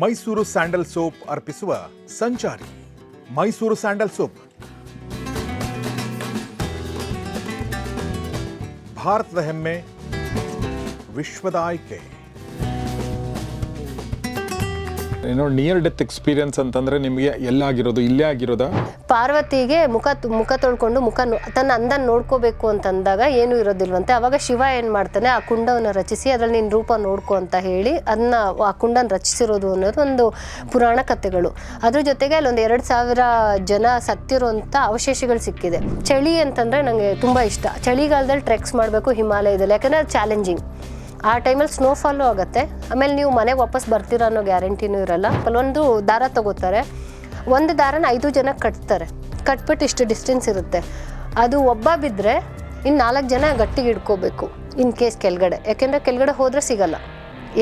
Mysuru sandal soap ಅರ್ಪಿಸುವ ಸಂಚಾರಿ. Mysore sandal soap. ಭಾರತದ ಹೆಮ್ಮೆ ವಿಶ್ವದ ಆಯ್ಕೆ. ಏನೋ ನಿಯರ್ ಡೆತ್ ಎಕ್ಸ್ಪೀರಿಯನ್ಸ್ ಅಂತಂದ್ರೆ ನಿಮಗೆ ಎಲ್ಲಾಗಿರೋದು, ಇಲ್ಲೇ ಆಗಿರೋದಾ? ಪಾರ್ವತಿಗೆ ಮುಖ ಮುಖ ತೊಳ್ಕೊಂಡು ಮುಖ ತನ್ನ ಅಂದನ್ ನೋಡ್ಕೋಬೇಕು ಅಂತಂದಾಗ ಏನು ಇರೋದಿಲ್ವಂತೆ. ಅವಾಗ ಶಿವ ಏನು ಮಾಡ್ತಾನೆ, ಆ ಕುಂಡವನ್ನು ರಚಿಸಿ ಅದ್ರಲ್ಲಿ ನಿನ್ನ ರೂಪ ನೋಡ್ಕೊ ಅಂತ ಹೇಳಿ ಅದನ್ನ ಆ ಕುಂಡನ್ ರಚಿಸಿರೋದು ಅನ್ನೋದು ಒಂದು ಪುರಾಣ ಕಥೆಗಳು. ಅದ್ರ ಜೊತೆಗೆ ಅಲ್ಲೊಂದು ಎರಡು ಸಾವಿರ ಜನ ಸತ್ತಿರುವಂತ ಅವಶೇಷಗಳು ಸಿಕ್ಕಿದೆ. ಚಳಿ ಅಂತಂದ್ರೆ ನನಗೆ ತುಂಬಾ ಇಷ್ಟ. ಚಳಿಗಾಲದಲ್ಲಿ ಟ್ರೆಕ್ಸ್ ಮಾಡಬೇಕು ಹಿಮಾಲಯದಲ್ಲಿ, ಯಾಕಂದ್ರೆ ಅದು ಚಾಲೆಂಜಿಂಗ್ ಆ ಟೈಮಲ್ಲಿ ಸ್ನೋಫಾಲು ಆಗುತ್ತೆ. ಆಮೇಲೆ ನೀವು ಮನೆಗೆ ವಾಪಸ್ ಬರ್ತೀರ ಅನ್ನೋ ಗ್ಯಾರಂಟಿನೂ ಇರಲ್ಲ. ಕೆಲವೊಂದು ದಾರ ತಗೋತಾರೆ. ಒಂದು ದಾರನ ಐದು ಜನ ಕಟ್ತಾರೆ. ಕಟ್ಬಿಟ್ಟು ಇಷ್ಟು ಡಿಸ್ಟೆನ್ಸ್ ಇರುತ್ತೆ. ಅದು ಒಬ್ಬ ಬಿದ್ದರೆ ಇನ್ನು ನಾಲ್ಕು ಜನ ಗಟ್ಟಿಗೆ ಹಿಡ್ಕೋಬೇಕು ಇನ್ ಕೇಸ್ ಕೆಳಗಡೆ. ಯಾಕೆಂದರೆ ಕೆಳಗಡೆ ಹೋದರೆ ಸಿಗಲ್ಲ.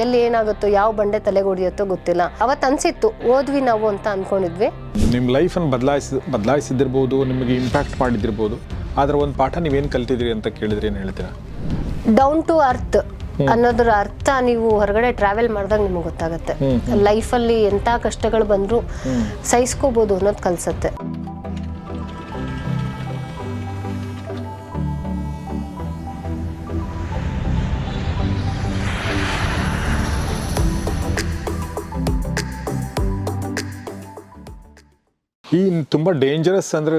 ಎಲ್ಲಿ ಏನಾಗುತ್ತೋ ಯಾವ ಬಂಡೆ ತಲೆಗೆ ಹೊಡಿಯುತ್ತೋ ಗೊತ್ತಿಲ್ಲ. ಅವತ್ತು ಅನಿಸಿತ್ತು ಓದ್ವಿ ನಾವು ಅಂತ ಅಂದ್ಕೊಂಡಿದ್ವಿ ನಿಮ್ಮ ಲೈಫನ್ನು ಬದಲಾಯಿಸಿ ಬದಲಾಯಿಸಿದಿರ್ಬೋದು ನಿಮಗೆ ಇಂಪ್ಯಾಕ್ಟ್ ಮಾಡಿದ್ದಿರ್ಬೋದು. ಆದರೆ ಒಂದು ಪಾಠ ನೀವೇನು ಕಲ್ತಿದ್ರಿ ಅಂತ ಕೇಳಿದ್ರೆ ಏನು ಹೇಳ್ತೀರಾ? ಡೌನ್ ಟು ಅರ್ತ್ ಅನ್ನೋದ್ರ ಅರ್ಥ ನೀವು ಹೊರಗಡೆ ಟ್ರಾವೆಲ್ ಮಾಡಿದಾಗ ನಿಮಗೆ ಗೊತ್ತಾಗುತ್ತೆ. ಲೈಫಲ್ಲಿ ಎಂಥ ಕಷ್ಟಗಳು ಬಂದರೂ ಸಹಿಸ್ಕೋಬೋದು ಅನ್ನೋದು ಕಲ್ಸತ್ತೆ. ಈ ತುಂಬ ಡೇಂಜರಸ್ ಅಂದರೆ